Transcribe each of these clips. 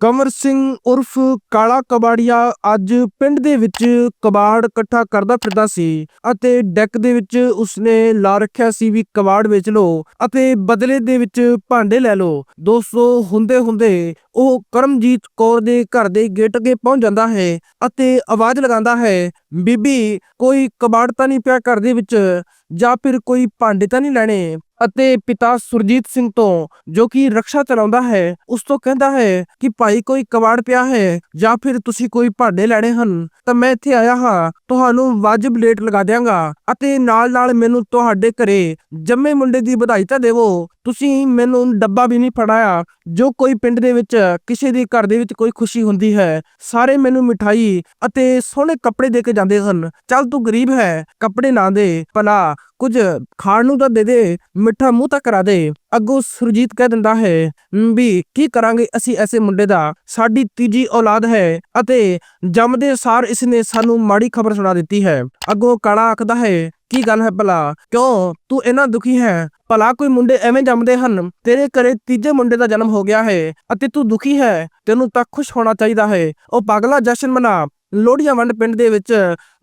ਕਮਰ ਸਿੰਘ ਉਰਫ ਕਾਲਾ ਕਬਾੜੀਆ ਅੱਜ ਪਿੰਡ ਦੇ ਵਿੱਚ ਕਬਾੜ ਇਕੱਠਾ ਕਰਦਾ ਫਿਰਦਾ ਸੀ ਅਤੇ ਡੈਕ ਦੇ ਵਿੱਚ ਉਸਨੇ ਲਾ ਰੱਖਿਆ ਸੀ ਵੀ ਕਬਾੜ ਵੇਚ ਲਓ ਅਤੇ ਬਦਲੇ ਦੇ ਵਿੱਚ ਭਾਂਡੇ ਲੈ ਲਓ ਦੋਸਤੋ ਹੁੰਦੇ ਹੁੰਦੇ ਉਹ ਕਰਮਜੀਤ ਕੌਰ ਦੇ ਘਰ ਦੇ ਗੇਟ ਅੱਗੇ ਪਹੁੰਚ ਜਾਂਦਾ ਹੈ ਅਤੇ ਆਵਾਜ਼ ਲਗਾਉਂਦਾ ਹੈ ਬੀਬੀ ਕੋਈ ਕਬਾੜ ਤਾਂ ਨਹੀਂ ਪਿਆ ਘਰ ਦੇ ਵਿੱਚ ਜਾਂ ਫਿਰ ਕੋਈ ਭਾਂਡੇ ਤਾਂ ਨਹੀਂ ਲੈਣੇ ਅਤੇ ਪਿਤਾ ਸੁਰਜੀਤ ਸਿੰਘ ਤੋਂ, ਜੋ ਕਿ ਰਕਸ਼ਾ ਚਲਾਉਂਦਾ ਹੈ, ਉਸ ਤੋਂ ਕਹਿੰਦਾ ਹੈ ਕਿ ਭਾਈ ਕੋਈ ਕਬਾੜ ਪਿਆ ਹੈ ਜਾਂ ਫਿਰ ਤੁਸੀਂ ਕੋਈ ਭਾਂਡੇ ਲੈਣੇ ਹਨ, ਤਾਂ ਮੈਂ ਇੱਥੇ ਆਇਆ ਹਾਂ, ਤੁਹਾਨੂੰ ਵਾਜਬ ਰੇਟ ਲਗਾ ਦਿਆਂਗਾ ਅਤੇ ਨਾਲ ਨਾਲ ਮੈਨੂੰ ਤੁਹਾਡੇ ਘਰੇ ਜੰਮੇ ਮੁੰਡੇ ਦੀ ਵਧਾਈ ਤਾਂ ਦੇਵੋ। ਤੁਸੀਂ ਮੈਨੂੰ ਡੱਬਾ ਵੀ ਨਹੀਂ ਫੜਾਇਆ, ਜੋ ਕੋਈ ਪਿੰਡ ਦੇ ਵਿੱਚ, ਕਿਸੇ ਦੇ ਘਰ ਦੇ ਵਿੱਚ ਕੋਈ ਖੁਸ਼ੀ ਹੁੰਦੀ ਹੈ, ਸਾਰੇ ਮੈਨੂੰ ਮਿਠਾਈ ਅਤੇ ਸੋਹਣੇ ਕੱਪੜੇ ਦੇ ਕੇ ਜਾਂਦੇ ਹਨ। ਚੱਲ ਤੂੰ ਗਰੀਬ ਹੈ, ਕੱਪੜੇ ਨਾ ਦੇ, ਭਲਾ ਕੁਝ ਖਾਣ ਨੂੰ ਤਾਂ ਦੇ ਦੇ, ਮਿੱਠਾ ਮੂੰਹ ਤਾਂ ਕਰਾ ਦੇ। ਅੱਗੋਂ ਸੁਰਜੀਤ ਕਹਿ ਦਿੰਦਾ ਹੈ ਵੀ, ਕੀ ਕਰਾਂਗੇ ਅਸੀਂ ਐਸੇ ਮੁੰਡੇ ਦਾ? ਸਾਡੀ ਤੀਜੀ ਔਲਾਦ ਹੈ ਅਤੇ ਜੰਮਦੇ ਸਾਰ ਇਸ ਨੇ ਸਾਨੂੰ ਮਾੜੀ ਖਬਰ ਸੁਣਾ ਦਿੱਤੀ ਹੈ। ਅੱਗੋਂ ਕਾਲਾ ਆਖਦਾ ਹੈ, ਕੀ ਗੱਲ ਹੈ ਭਲਾ? ਕਿਉਂ? ਤੂੰ ਇੰਨਾ ਦੁਖੀ ਹੈ? ਭਲਾ ਕੋਈ ਮੁੰਡੇ ਐਵੇਂ ਜੰਮਦੇ ਹਨ? ਤੇਰੇ ਘਰੇ ਤੀਜੇ ਮੁੰਡੇ ਦਾ ਜਨਮ ਹੋ ਗਿਆ ਹੈ ਅਤੇ ਤੂੰ ਦੁਖੀ ਹੈ? ਤੈਨੂੰ ਤਾਂ ਖੁਸ਼ ਹੋਣਾ ਚਾਹੀਦਾ ਹੈ। ਉਹ ਪਾਗਲਾ ਜਸ਼ਨ ਮਨਾ ਲੋਹੜੀਆਂ ਵੰਡ ਪਿੰਡ ਦੇ ਵਿੱਚ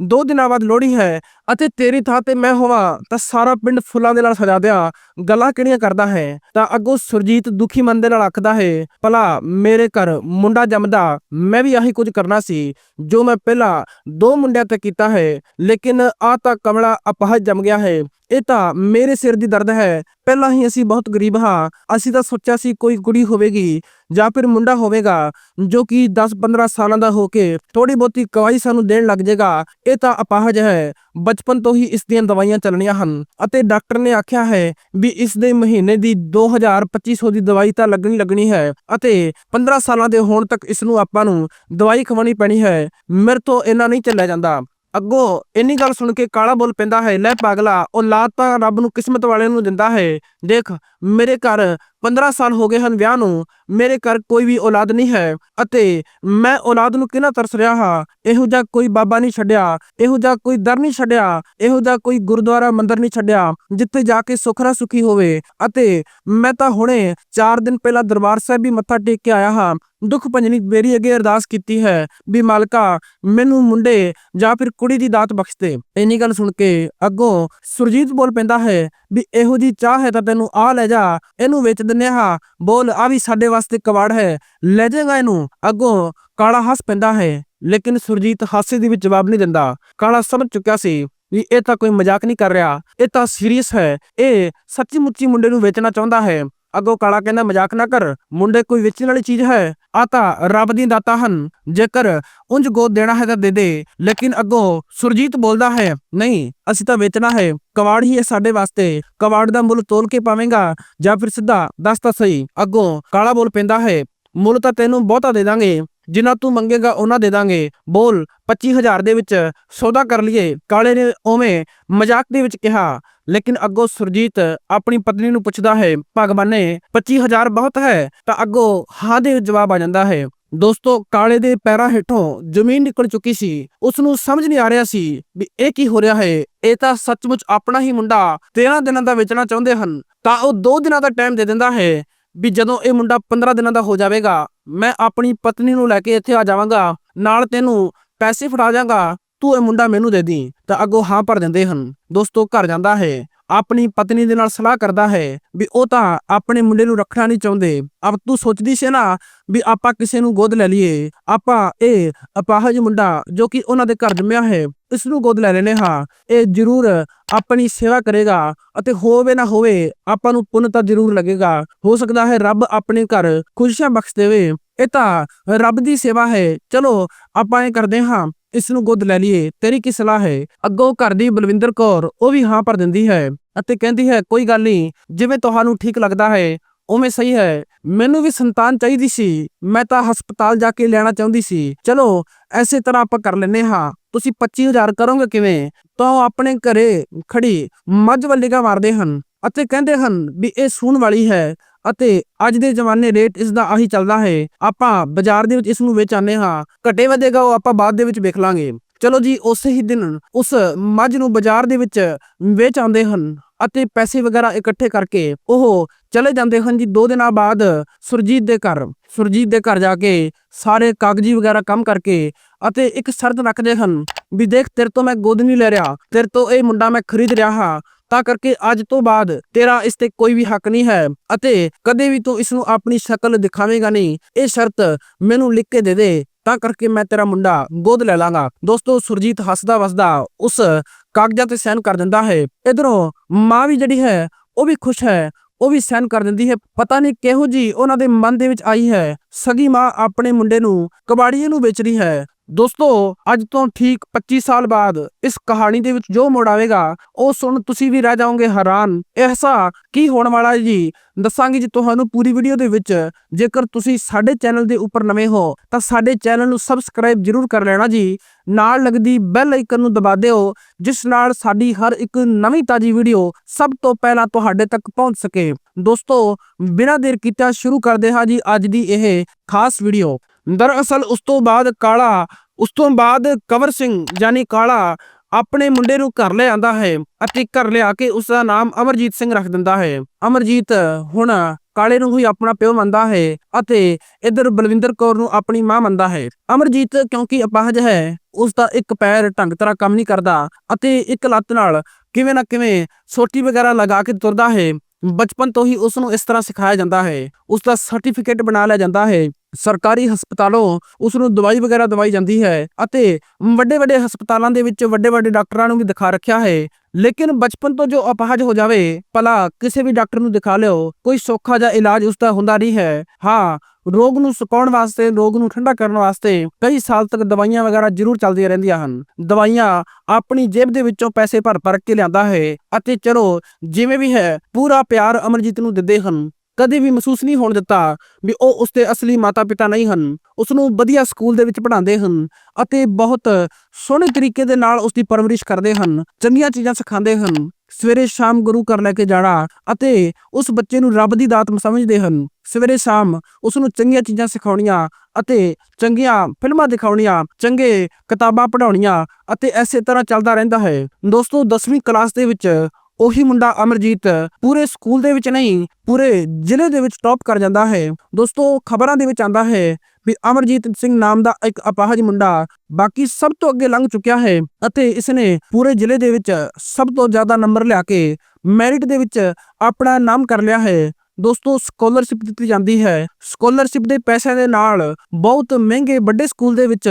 ਦੋ ਦਿਨਾਂ ਬਾਅਦ ਲੋਹੜੀ ਹੈ ਅਤੇ ਤੇਰੀ ਥਾਂ ਤੇ ਮੈਂ ਹੋਵਾਂ ਤਾਂ ਸਾਰਾ ਪਿੰਡ ਫੁੱਲਾਂ ਦੇ ਨਾਲ ਸਜਾ ਦਿਆਂ। ਗੱਲਾਂ ਕਿਹੜੀਆਂ ਕਰਦਾ ਹੈ? ਤਾਂ ਅੱਗੋਂ ਸੁਰਜੀਤ ਦੁਖੀ ਮਨ ਦੇ ਨਾਲ ਆਖਦਾ ਹੈ, ਭਲਾ ਮੇਰੇ ਘਰ ਮੁੰਡਾ ਜੰਮਦਾ, ਮੈਂ ਵੀ ਆਹੀ ਕੁਝ ਕਰਨਾ ਸੀ, ਜੋ ਮੈਂ ਪਹਿਲਾਂ ਦੋ ਮੁੰਡਿਆਂ ਤੇ ਕੀਤਾ ਹੈ, ਲੇਕਿਨ ਆ ਤਾਂ ਕਮਲਾ ਅਪਾਹਜ ਜੰਮ ਗਿਆ ਹੈ। ਇਹ ਤਾਂ ਮੇਰੇ ਸਿਰ ਦੀ ਦਰਦ ਹੈ। ਪਹਿਲਾਂ ਹੀ ਅਸੀਂ ਬਹੁਤ ਗਰੀਬ ਹਾਂ, ਅਸੀਂ ਤਾਂ ਸੋਚਿਆ ਸੀ ਕੋਈ ਕੁੜੀ ਹੋਵੇਗੀ, ਜਾਂ ਫਿਰ ਮੁੰਡਾ ਹੋਵੇਗਾ, ਜੋ ਕਿ 10-15 ਸਾਲਾਂ ਦਾ ਹੋ ਕੇ ਥੋੜੀ ਬਹੁਤੀ ਕਵਾਈ ਸਾਨੂੰ ਦੇਣ ਲੱਗ ਜਾਏਗਾ ਇਹ ਤਾਂ ਅਪਾਹਜ ਹੈ। ਬਚਪਨ ਤੋਂ ਹੀ ਇਸ ਦੀਆਂ ਦਵਾਈਆਂ ਚੱਲਣੀਆਂ ਹਨ ਅਤੇ ਡਾਕਟਰ ਨੇ ਆਖਿਆ ਹੈ ਵੀ ਇਸ ਦੇ ਮਹੀਨੇ ਦੀ 2000-2500 ਦੀ ਦਵਾਈ ਤਾਂ ਲੱਗਣੀ ਲੱਗਣੀ ਹੈ ਅਤੇ 15 ਸਾਲਾਂ ਦੇ ਹੋਣ ਤੱਕ ਇਸ ਨੂੰ ਆਪਾਂ ਨੂੰ ਦਵਾਈ ਖਵਾਉਣੀ ਪੈਣੀ ਹੈ। ਮੇਰੇ ਤੋਂ ਇਹਨਾਂ ਨਹੀਂ ਚੱਲਿਆ ਜਾਂਦਾ। ਅੱਗੋਂ ਇੰਨੀ ਗੱਲ ਸੁਣ ਕੇ ਕਾਲਾ ਬੋਲ ਪੈਂਦਾ ਹੈ, ਲੈ ਪਾਗਲਾ ਔਲਾਦ ਤਾਂ ਰੱਬ ਨੂੰ ਕਿਸਮਤ ਵਾਲੇ ਨੂੰ ਦਿੰਦਾ ਹੈ। ਦੇਖ, ਮੇਰੇ ਘਰ 15 ਸਾਲ ਹੋ ਗਏ ਹਨ ਵਿਆਹ ਨੂੰ, ਮੇਰੇ ਘਰ ਕੋਈ ਵੀ ਔਲਾਦ ਨਹੀਂ ਹੈ ਅਤੇ ਮੈਂ ਔਲਾਦ ਨੂੰ ਕਿੰਨਾ ਤਰਸ ਰਿਹਾ ਹਾਂ? ਇਹੋ ਜਿਹਾ ਕੋਈ ਬਾਬਾ ਨਹੀਂ ਛੱਡਿਆ, ਇਹੋ ਜਿਹਾ ਕੋਈ ਦਰ ਨਹੀਂ ਛੱਡਿਆ, ਇਹੋ ਜਿਹਾ ਕੋਈ ਗੁਰਦੁਆਰਾ ਮੰਦਰ ਨਹੀਂ ਛੱਡਿਆ, ਜਿੱਥੇ ਜਾ ਕੇ ਸੁਖਰਾ ਸੁਖੀ ਹੋਵੇ। ਅਤੇ ਮੈਂ ਤਾਂ ਹੁਣੇ 4 ਦਿਨ ਪਹਿਲਾਂ ਦਰਬਾਰ ਸਾਹਿਬ ਵੀ ਮੱਥਾ ਟੇਕ ਕੇ ਆਇਆ ਹਾਂ। ਦੁੱਖ ਭੰਜਨੀ ਮੇਰੀ ਅੱਗੇ ਅਰਦਾਸ ਕੀਤੀ ਹੈ ਵੀ ਮਾਲਕਾ, ਮੈਨੂੰ ਮੁੰਡੇ ਜਾਂ ਫਿਰ ਕੁੜੀ ਦੀ ਦਾਤ ਬਖਸ਼ ਦੇ। ਇੰਨੀ ਗੱਲ ਸੁਣ ਕੇ ਅੱਗੋਂ ਸੁਰਜੀਤ ਬੋਲ ਪੈਂਦਾ ਹੈ ਵੀ ਇਹੋ ਜੀ ਚਾਹ ਹੈ ਤਾਂ ਤੈਨੂੰ ਆ ਲੈ ਜਾ, ਇਹਨੂੰ ਵੇਚ ਦਿੰਨੇ ਹਾਂ। ਬੋਲ, ਆ ਵੀ ਸਾਡੇ ਵਾਸਤੇ ਕਵਾੜ ਹੈ। ਲੈ ਜਾਏਗਾ ਇਹਨੂੰ। ਅੱਗੋਂ ਕਾਲਾ ਹੱਸ ਪੈਂਦਾ ਹੈ। ਲੇਕਿਨ ਸੁਰਜੀਤ ਹਾਸੇ ਦੇ ਵਿੱਚ ਜਵਾਬ ਨਹੀਂ ਦਿੰਦਾ। ਕਾਲਾ ਸਮਝ ਚੁੱਕਿਆ ਸੀ ਵੀ ਇਹ ਤਾਂ ਕੋਈ ਮਜ਼ਾਕ ਨਹੀਂ ਕਰ ਰਿਹਾ। ਇਹ ਤਾਂ ਸੀਰੀਅਸ ਹੈ। ਇਹ ਸੱਚੀ ਮੁੱਚੀ ਮੁੰਡੇ ਨੂੰ ਵੇਚਣਾ ਚਾਹੁੰਦਾ ਹੈ। ਅੱਗੋਂ ਕਾਲਾ ਕਹਿੰਦਾ, ਮਜ਼ਾਕ ਨਾ ਕਰ, ਮੁੰਡੇ ਕੋਈ ਵੇਚਣ ਵਾਲੀ ਚੀਜ਼ ਹੈ। ਆ ਤਾਂ ਰੱਬ ਦੀ ਦਾਤਾ ਹਨ। ਜੇਕਰ ਉਂਝ ਗੋਦ ਦੇਣਾ ਹੈ ਤਾਂ ਦੇ ਦੇ, ਲੇਕਿਨ ਅੱਗੋਂ ਸੁਰਜੀਤ ਬੋਲਦਾ ਹੈ, ਨਹੀਂ, ਅਸੀਂ ਤਾਂ ਵੇਚਣਾ ਹੈ। ਕਵਾੜ ਹੀ ਹੈ ਸਾਡੇ ਵਾਸਤੇ। ਕਵਾੜ ਦਾ ਮੁੱਲ ਤੋਲ ਕੇ ਪਾਵੇਂਗਾ ਜਾਂ ਫਿਰ ਸਿੱਧਾ ਦੱਸ ਤਾਂ ਸਹੀ। ਅੱਗੋਂ ਕਾਲਾ ਬੋਲ ਪੈਂਦਾ ਹੈ, ਮੁੱਲ ਤਾਂ ਤੈਨੂੰ ਬਹੁਤਾ ਦੇ ਦਾਂਗੇ। ਜਿੰਨਾ ਤੂੰ ਮੰਗੇਗਾ ਉਹਨਾਂ ਦੇ ਦਾਂਗੇ। ਬੋਲ 25000 ਦੇ ਵਿੱਚ ਸੌਦਾ ਕਰ ਲਈਏ। ਕਾਲੇ ਨੇ ਓਵੇਂ ਮਜ਼ਾਕ ਦੇ ਵਿੱਚ ਕਿਹਾ। ਲੇਕਿਨ ਅੱਗੋਂ ਸੁਰਜੀਤ ਆਪਣੀ ਪਤਨੀ ਨੂੰ ਪੁੱਛਦਾ ਹੈ, ਭਗਵਾਨੇ 25000 ਬਹੁਤ ਹੈ? ਤਾਂ ਅੱਗੋਂ ਹਾਂ ਦੇ ਜਵਾਬ ਆ ਜਾਂਦਾ ਹੈ, ਦੋਸਤੋ, ਕਾਲੇ ਦੇ ਪੈਰਾਂ ਹੇਠੋਂ ਜ਼ਮੀਨ ਨਿਕਲ ਚੁੱਕੀ ਸੀ। ਉਸ ਨੂੰ ਸਮਝ ਨਹੀਂ ਆ ਰਿਹਾ ਸੀ ਵੀ ਇਹ ਕੀ ਹੋ ਰਿਹਾ ਹੈ। ਇਹ ਤਾਂ ਸੱਚਮੁੱਚ ਆਪਣਾ ਹੀ ਮੁੰਡਾ 13 ਦਿਨਾਂ ਦਾ ਵੇਚਣਾ ਚਾਹੁੰਦੇ ਹਨ। ਤਾਂ ਉਹ 2 ਦਿਨਾਂ ਦਾ ਟਾਈਮ ਦੇ ਦਿੰਦਾ ਹੈ ਵੀ ਜਦੋਂ ਇਹ ਮੁੰਡਾ 15 ਦਿਨਾਂ ਦਾ ਹੋ ਜਾਵੇਗਾ, ਮੈਂ ਆਪਣੀ ਪਤਨੀ ਨੂੰ ਲੈ ਕੇ ਇੱਥੇ ਆ ਜਾਵਾਂਗਾ। ਨਾਲ ਤੈਨੂੰ ਪੈਸੇ ਫੜਾ ਜਾਵਾਂਗਾ। ਤੂੰ ਇਹ ਮੁੰਡਾ ਮੈਨੂੰ ਦੇ ਦੀ, ਤਾਂ ਅੱਗੋਂ ਹਾਂ ਭਰ ਦਿੰਦੇ ਹਨ। ਦੋਸਤੋ, ਘਰ ਜਾਂਦਾ ਹੈ, ਆਪਣੀ ਪਤਨੀ ਦੇ ਨਾਲ ਸਲਾਹ ਕਰਦਾ ਹੈ ਵੀ ਉਹ ਤਾਂ ਆਪਣੇ ਮੁੰਡੇ ਨੂੰ ਰੱਖਣਾ ਨਹੀਂ ਚਾਹੁੰਦੇ। ਅਬ ਤੂੰ ਸੋਚਦੀ ਸੀ ਨਾ ਵੀ ਆਪਾਂ ਕਿਸੇ ਨੂੰ ਗੋਦ ਲੈ ਲਈਏ। ਆਪਾਂ ਇਹ ਅਪਾਹਜ ਮੁੰਡਾ ਜੋ ਕਿ ਉਹਨਾਂ ਦੇ ਘਰ ਜੰਮਿਆ ਹੈ, ਇਸ ਨੂੰ ਗੋਦ ਲੈ ਲੈਨੇ ਹਾਂ। ਇਹ ਜ਼ਰੂਰ ਆਪਣੀ ਸੇਵਾ ਕਰੇਗਾ ਅਤੇ ਹੋਵੇ ਨਾ ਹੋਵੇ ਆਪਾਂ ਨੂੰ ਪੁੰਨ ਤਾਂ ਜ਼ਰੂਰ ਲੱਗੇਗਾ। ਹੋ ਸਕਦਾ ਹੈ ਰੱਬ ਆਪਣੇ ਘਰ ਖੁਸ਼ੀਆਂ ਬਖਸ਼ ਦੇਵੇ। ਇਹ ਤਾਂ ਰੱਬ ਦੀ ਸੇਵਾ ਹੈ। ਚਲੋ, ਆਪਾਂ ਇਹ ਕਰਦੇ ਹਾਂ। ਇਸ ਨੂੰ ਗੋਦ ਲੈ ਲਈਏ। ਤੇਰੀ ਕੀ ਸਲਾਹ ਹੈ? ਅੱਗੋਂ ਘਰ ਦੀ ਬਲਵਿੰਦਰ ਕੌਰ ਉਹ ਵੀ ਹਾਂ ਭਰ ਦਿੰਦੀ ਹੈ ਅਤੇ ਕਹਿੰਦੀ ਹੈ, ਕੋਈ ਗੱਲ ਨਹੀਂ, ਜਿਵੇਂ ਤੁਹਾਨੂੰ ਠੀਕ ਲੱਗਦਾ ਹੈ, ਉਵੇਂ ਸਹੀ ਹੈ। ਮੈਨੂੰ ਵੀ ਸੰਤਾਨ ਚਾਹੀਦੀ ਸੀ। ਮੈਂ ਤਾਂ ਹਸਪਤਾਲ ਜਾ ਕੇ ਲੈਣਾ ਚਾਹੁੰਦੀ ਸੀ। ਚਲੋ, ਐਸੇ ਤਰ੍ਹਾਂ ਆਪਾਂ ਕਰ ਲੈਨੇ ਹਾਂ। ਤੁਸੀਂ 25000 ਕਰੋਗੇ ਕਿਵੇਂ? ਤਾਂ ਉਹ ਆਪਣੇ ਘਰੇ ਖੜੀ ਮੱਝ ਵੱਲੀਗਾ ਮਾਰਦੇ ਹਨ ਅਤੇ ਕਹਿੰਦੇ ਹਨ ਵੀ ਇਹ ਸੂਣ ਵਾਲੀ ਹੈ। ਅਤੇ ਅੱਜ ਦੇ ਜ਼ਮਾਨੇ ਰੇਟ ਇਸ ਦਾ ਆਹੀ ਚੱਲਦਾ ਹੈ। ਆਪਾਂ ਬਾਜ਼ਾਰ ਦੇ ਵਿੱਚ ਇਸ ਨੂੰ ਵੇਚਾਨੇ ਹਾਂ। ਘਟੇ ਵਧੇਗਾ, ਉਹ ਆਪਾਂ ਬਾਅਦ ਦੇ ਵਿੱਚ ਵੇਖ ਲਾਂਗੇ। ਚਲੋ ਜੀ, ਉਸੇ ਹੀ ਦਿਨ ਉਸ ਮੱਝ ਨੂੰ ਬਾਜ਼ਾਰ ਦੇ ਵਿੱਚ ਵੇਚ ਆਉਂਦੇ ਹਨ ਅਤੇ ਪੈਸੇ ਵਗੈਰਾ ਇਕੱਠੇ ਕਰਕੇ ਉਹ ਚਲੇ ਜਾਂਦੇ ਹਨ ਜੀ। ਦੋ ਦਿਨਾਂ ਬਾਅਦ ਸੁਰਜੀਤ ਦੇ ਘਰ, ਸੁਰਜੀਤ ਦੇ ਘਰ ਜਾ ਕੇ ਸਾਰੇ ਕਾਗਜ਼ੀ ਵਗੈਰਾ ਕੰਮ ਕਰਕੇ ਅਤੇ ਇੱਕ ਸ਼ਰਤ ਰੱਖਦੇ ਹਨ ਵੀ ਦੇਖ, ਤੇਰੇ ਤੋਂ ਮੈਂ ਗੋਦ ਨਹੀਂ ਲੈ ਰਿਹਾ। ਤੇਰੇ ਤੋਂ ਇਹ ਮੁੰਡਾ ਮੈਂ ਖਰੀਦ ਰਿਹਾ ਹਾਂ। ਤਾਂ ਕਰਕੇ ਅੱਜ ਤੋਂ ਬਾਅਦ ਤੇਰਾ ਇਸ ਤੇ ਕੋਈ ਵੀ ਹੱਕ ਨਹੀਂ ਹੈ ਅਤੇ ਕਦੇ ਵੀ ਤੂੰ ਇਸ ਨੂੰ ਆਪਣੀ ਸ਼ਕਲ ਦਿਖਾਵੇਂਗਾ ਨਹੀਂ। ਇਹ ਸ਼ਰਤ ਮੈਨੂੰ ਲਿਖ ਕੇ ਦੇ ਦੇ, ਤਾਂ ਕਰਕੇ ਮੈਂ ਤੇਰਾ ਮੁੰਡਾ ਗੋਦ ਲੈ ਲਾਂਗਾ। ਦੋਸਤੋ, ਸੁਰਜੀਤ ਹੱਸਦਾ ਵਸਦਾ ਉਸ ਕਾਗਜ਼ਾਂ ਤੇ ਸਾਈਨ ਕਰ ਦਿੰਦਾ ਹੈ। ਇਧਰੋਂ ਮਾਂ ਵੀ ਜਿਹੜੀ ਹੈ, ਉਹ ਵੀ ਖੁਸ਼ ਹੈ। ਉਹ ਵੀ ਸਾਈਨ ਕਰ ਦਿੰਦੀ ਹੈ। ਪਤਾ ਨਹੀਂ ਕਿਹੋ ਜੀ ਉਹਨਾਂ ਦੇ ਮਨ ਦੇ ਵਿੱਚ ਆਈ ਹੈ। ਸਗੀ ਮਾਂ ਆਪਣੇ ਮੁੰਡੇ ਨੂੰ ਕਬਾੜੀਏ ਨੂੰ ਵੇਚ ਰਹੀ ਹੈ। ਦੋਸਤੋ, ਅੱਜ ਤੋਂ ਠੀਕ 25 ਸਾਲ ਬਾਅਦ ਇਸ ਕਹਾਣੀ ਦੇ ਵਿੱਚ ਜੋ ਮੋੜ ਆਵੇਗਾ, ਉਹ ਸੁਣ ਤੁਸੀਂ ਵੀ ਰਹਿ ਜਾਓਗੇ ਹੈਰਾਨ। ਐਸਾ ਕੀ ਹੋਣ ਵਾਲਾ ਜੀ? ਦੱਸਾਂਗੇ ਜੀ ਤੁਹਾਨੂੰ ਪੂਰੀ ਵੀਡੀਓ ਦੇ ਵਿੱਚ। ਜੇਕਰ ਤੁਸੀਂ ਸਾਡੇ ਚੈਨਲ ਦੇ ਉੱਪਰ ਨਵੇਂ ਹੋ, ਤਾਂ ਸਾਡੇ ਚੈਨਲ ਨੂੰ ਸਬਸਕ੍ਰਾਈਬ ਜਰੂਰ ਕਰ ਲੈਣਾ ਜੀ। ਨਾਲ ਲੱਗਦੀ ਬੈਲ ਆਈਕਨ ਨੂੰ ਦਬਾ ਦਿਓ, ਜਿਸ ਨਾਲ ਸਾਡੀ ਹਰ ਇੱਕ ਨਵੀਂ ਤਾਜੀ ਵੀਡੀਓ ਸਭ ਤੋਂ ਪਹਿਲਾਂ ਤੁਹਾਡੇ ਤੱਕ ਪਹੁੰਚ ਸਕੇ। ਦੋਸਤੋ, ਬਿਨਾਂ ਦੇਰ ਕੀਤਾ ਸ਼ੁਰੂ ਕਰਦੇ ਹਾਂ ਜੀ ਅੱਜ ਦੀ ਇਹ ਖਾਸ ਵੀਡੀਓ ਦਰਅਸਲ ਉਸ ਤੋਂ ਬਾਅਦ ਕਾਲਾ, ਉਸ ਤੋਂ ਬਾਅਦ ਕਵਰ ਸਿੰਘ, ਯਾਨੀ ਕਾਲਾ, ਆਪਣੇ ਮੁੰਡੇ ਨੂੰ ਘਰ ਲੈ ਆਂਦਾ ਹੈ ਅਤੇ ਘਰ ਲਿਆ ਕੇ ਉਸ ਦਾ ਨਾਮ ਅਮਰਜੀਤ ਸਿੰਘ ਰੱਖ ਦਿੰਦਾ ਹੈ। ਅਮਰਜੀਤ ਹੁਣ ਕਾਲੇ ਨੂੰ ਹੀ ਆਪਣਾ ਪਿਓ ਮੰਨਦਾ ਹੈ ਅਤੇ ਇਧਰ ਬਲਵਿੰਦਰ ਕੌਰ ਨੂੰ ਆਪਣੀ ਮਾਂ ਮੰਨਦਾ ਹੈ। ਅਮਰਜੀਤ ਕਿਉਂਕਿ ਅਪਾਹਜ ਹੈ ਉਸ ਦਾ ਇੱਕ ਪੈਰ ਢੰਗ ਤਰ੍ਹਾਂ ਕੰਮ ਨਹੀਂ ਕਰਦਾ ਅਤੇ ਇੱਕ ਲੱਤ ਨਾਲ ਕਿਵੇਂ ਨਾ ਕਿਵੇਂ ਸੋਟੀ ਵਗੈਰਾ ਲਗਾ ਕੇ ਤੁਰਦਾ ਹੈ। ਬਚਪਨ ਤੋਂ ਹੀ ਉਸ ਨੂੰ ਇਸ ਤਰ੍ਹਾਂ ਸਿਖਾਇਆ ਜਾਂਦਾ ਹੈ। ਉਸ ਦਾ ਸਰਟੀਫਿਕੇਟ ਬਣਾ ਲਿਆ ਜਾਂਦਾ ਹੈ। ਸਰਕਾਰੀ ਹਸਪਤਾਲੋਂ ਉਸ ਨੂੰ ਦਵਾਈ ਵਗੈਰਾ ਦਵਾਈ ਜਾਂਦੀ ਹੈ ਅਤੇ ਵੱਡੇ ਵੱਡੇ ਹਸਪਤਾਲਾਂ ਦੇ ਵਿੱਚ ਵੱਡੇ ਵੱਡੇ ਡਾਕਟਰਾਂ ਨੂੰ ਵੀ ਦਿਖਾ ਰੱਖਿਆ ਹੈ। ਲੇਕਿਨ ਬਚਪਨ ਤੋਂ ਜੋ ਅਪਾਹਜ ਹੋ ਜਾਵੇ, ਭਲਾ ਕਿਸੇ ਵੀ ਡਾਕਟਰ ਨੂੰ ਦਿਖਾ ਲਿਓ, ਕੋਈ ਸੌਖਾ ਜਿਹਾ ਇਲਾਜ ਉਸ ਦਾ ਹੁੰਦਾ ਨਹੀਂ ਹੈ। ਹਾਂ, ਰੋਗ ਨੂੰ ਸੁਕਾਉਣ ਵਾਸਤੇ, ਰੋਗ ਨੂੰ ਠੰਡਾ ਕਰਨ ਵਾਸਤੇ ਕਈ ਸਾਲ ਤੱਕ ਦਵਾਈਆਂ ਵਗੈਰਾ ਜ਼ਰੂਰ ਚੱਲਦੀਆਂ ਰਹਿੰਦੀਆਂ ਹਨ। ਦਵਾਈਆਂ ਆਪਣੀ ਜੇਬ ਦੇ ਵਿੱਚੋਂ ਪੈਸੇ ਭਰ ਭਰ ਕੇ ਲਿਆਂਦਾ ਹੈ ਅਤੇ ਚਲੋ, ਜਿਵੇਂ ਵੀ ਹੈ, ਪੂਰਾ ਪਿਆਰ ਅਮਰਜੀਤ ਨੂੰ ਦਿੰਦੇ ਹਨ। ਕਦੇ ਵੀ ਮਹਿਸੂਸ ਨਹੀਂ ਹੋਣ ਦਿੱਤਾ ਵੀ ਉਹ ਉਸਦੇ ਅਸਲੀ ਮਾਤਾ-ਪਿਤਾ ਨਹੀਂ ਹਨ। ਉਸ ਨੂੰ ਵਧੀਆ ਸਕੂਲ ਦੇ ਵਿੱਚ ਪੜ੍ਹਾਉਂਦੇ ਹਨ ਅਤੇ ਬਹੁਤ ਸੋਹਣੇ ਤਰੀਕੇ ਦੇ ਨਾਲ ਉਸ ਦੀ ਪਰਵਰਿਸ਼ ਕਰਦੇ ਹਨ, ਚੰਗੀਆਂ ਚੀਜ਼ਾਂ ਸਿਖਾਉਂਦੇ ਹਨ, ਸਵੇਰੇ ਸ਼ਾਮ ਗੁਰੂ ਘਰ ਲੈ ਕੇ ਜਾਣਾ ਅਤੇ ਉਸ ਬੱਚੇ ਨੂੰ ਰੱਬ ਦੀ ਦਾਤ ਸਮਝਦੇ ਹਨ। ਸਵੇਰੇ ਸ਼ਾਮ ਉਸ ਨੂੰ ਚੰਗੀਆਂ ਚੀਜ਼ਾਂ ਸਿਖਾਉਣੀਆਂ ਅਤੇ ਚੰਗੀਆਂ ਫਿਲਮਾਂ ਦਿਖਾਉਣੀਆਂ, ਚੰਗੇ ਕਿਤਾਬਾਂ ਪੜ੍ਹਾਉਣੀਆਂ ਅਤੇ ਐਸੇ ਤਰ੍ਹਾਂ ਚੱਲਦਾ ਰਹਿੰਦਾ ਹੈ। ਦੋਸਤੋ 10ਵੀਂ ਕਲਾਸ ਦੇ ਵਿੱਚ ਉਹੀ ਮੁੰਡਾ ਅਮਰਜੀਤ ਪੂਰੇ ਸਕੂਲ ਦੇ ਵਿੱਚ ਨਹੀਂ, ਪੂਰੇ ਜ਼ਿਲ੍ਹੇ ਦੇ ਵਿੱਚ ਟੌਪ ਕਰ ਜਾਂਦਾ ਹੈ। ਦੋਸਤੋ, ਖਬਰਾਂ ਦੇ ਵਿੱਚ ਆਂਦਾ ਹੈ ਵੀ ਅਮਰਜੀਤ ਸਿੰਘ ਨਾਮ ਦਾ ਇੱਕ ਅਪਾਹਜ ਮੁੰਡਾ ਬਾਕੀ ਸਭ ਤੋਂ ਅੱਗੇ ਲੰਘ ਚੁੱਕਿਆ ਹੈ ਅਤੇ ਇਸ ਨੇ ਪੂਰੇ ਜ਼ਿਲ੍ਹੇ ਦੇ ਵਿੱਚ ਸਭ ਤੋਂ ਜ਼ਿਆਦਾ ਨੰਬਰ ਲਿਆ ਕੇ ਮੈਰਿਟ ਦੇ ਵਿੱਚ ਆਪਣਾ ਨਾਮ ਕਰ ਲਿਆ ਹੈ। ਦੋਸਤੋ ਸਕਾਲਰਸ਼ਿਪ ਦਿੱਤੀ ਜਾਂਦੀ ਹੈ। ਸਕਾਲਰਸ਼ਿਪ ਦੇ ਪੈਸਿਆਂ ਦੇ ਨਾਲ ਬਹੁਤ ਮਹਿੰਗੇ ਵੱਡੇ ਸਕੂਲ ਦੇ ਵਿੱਚ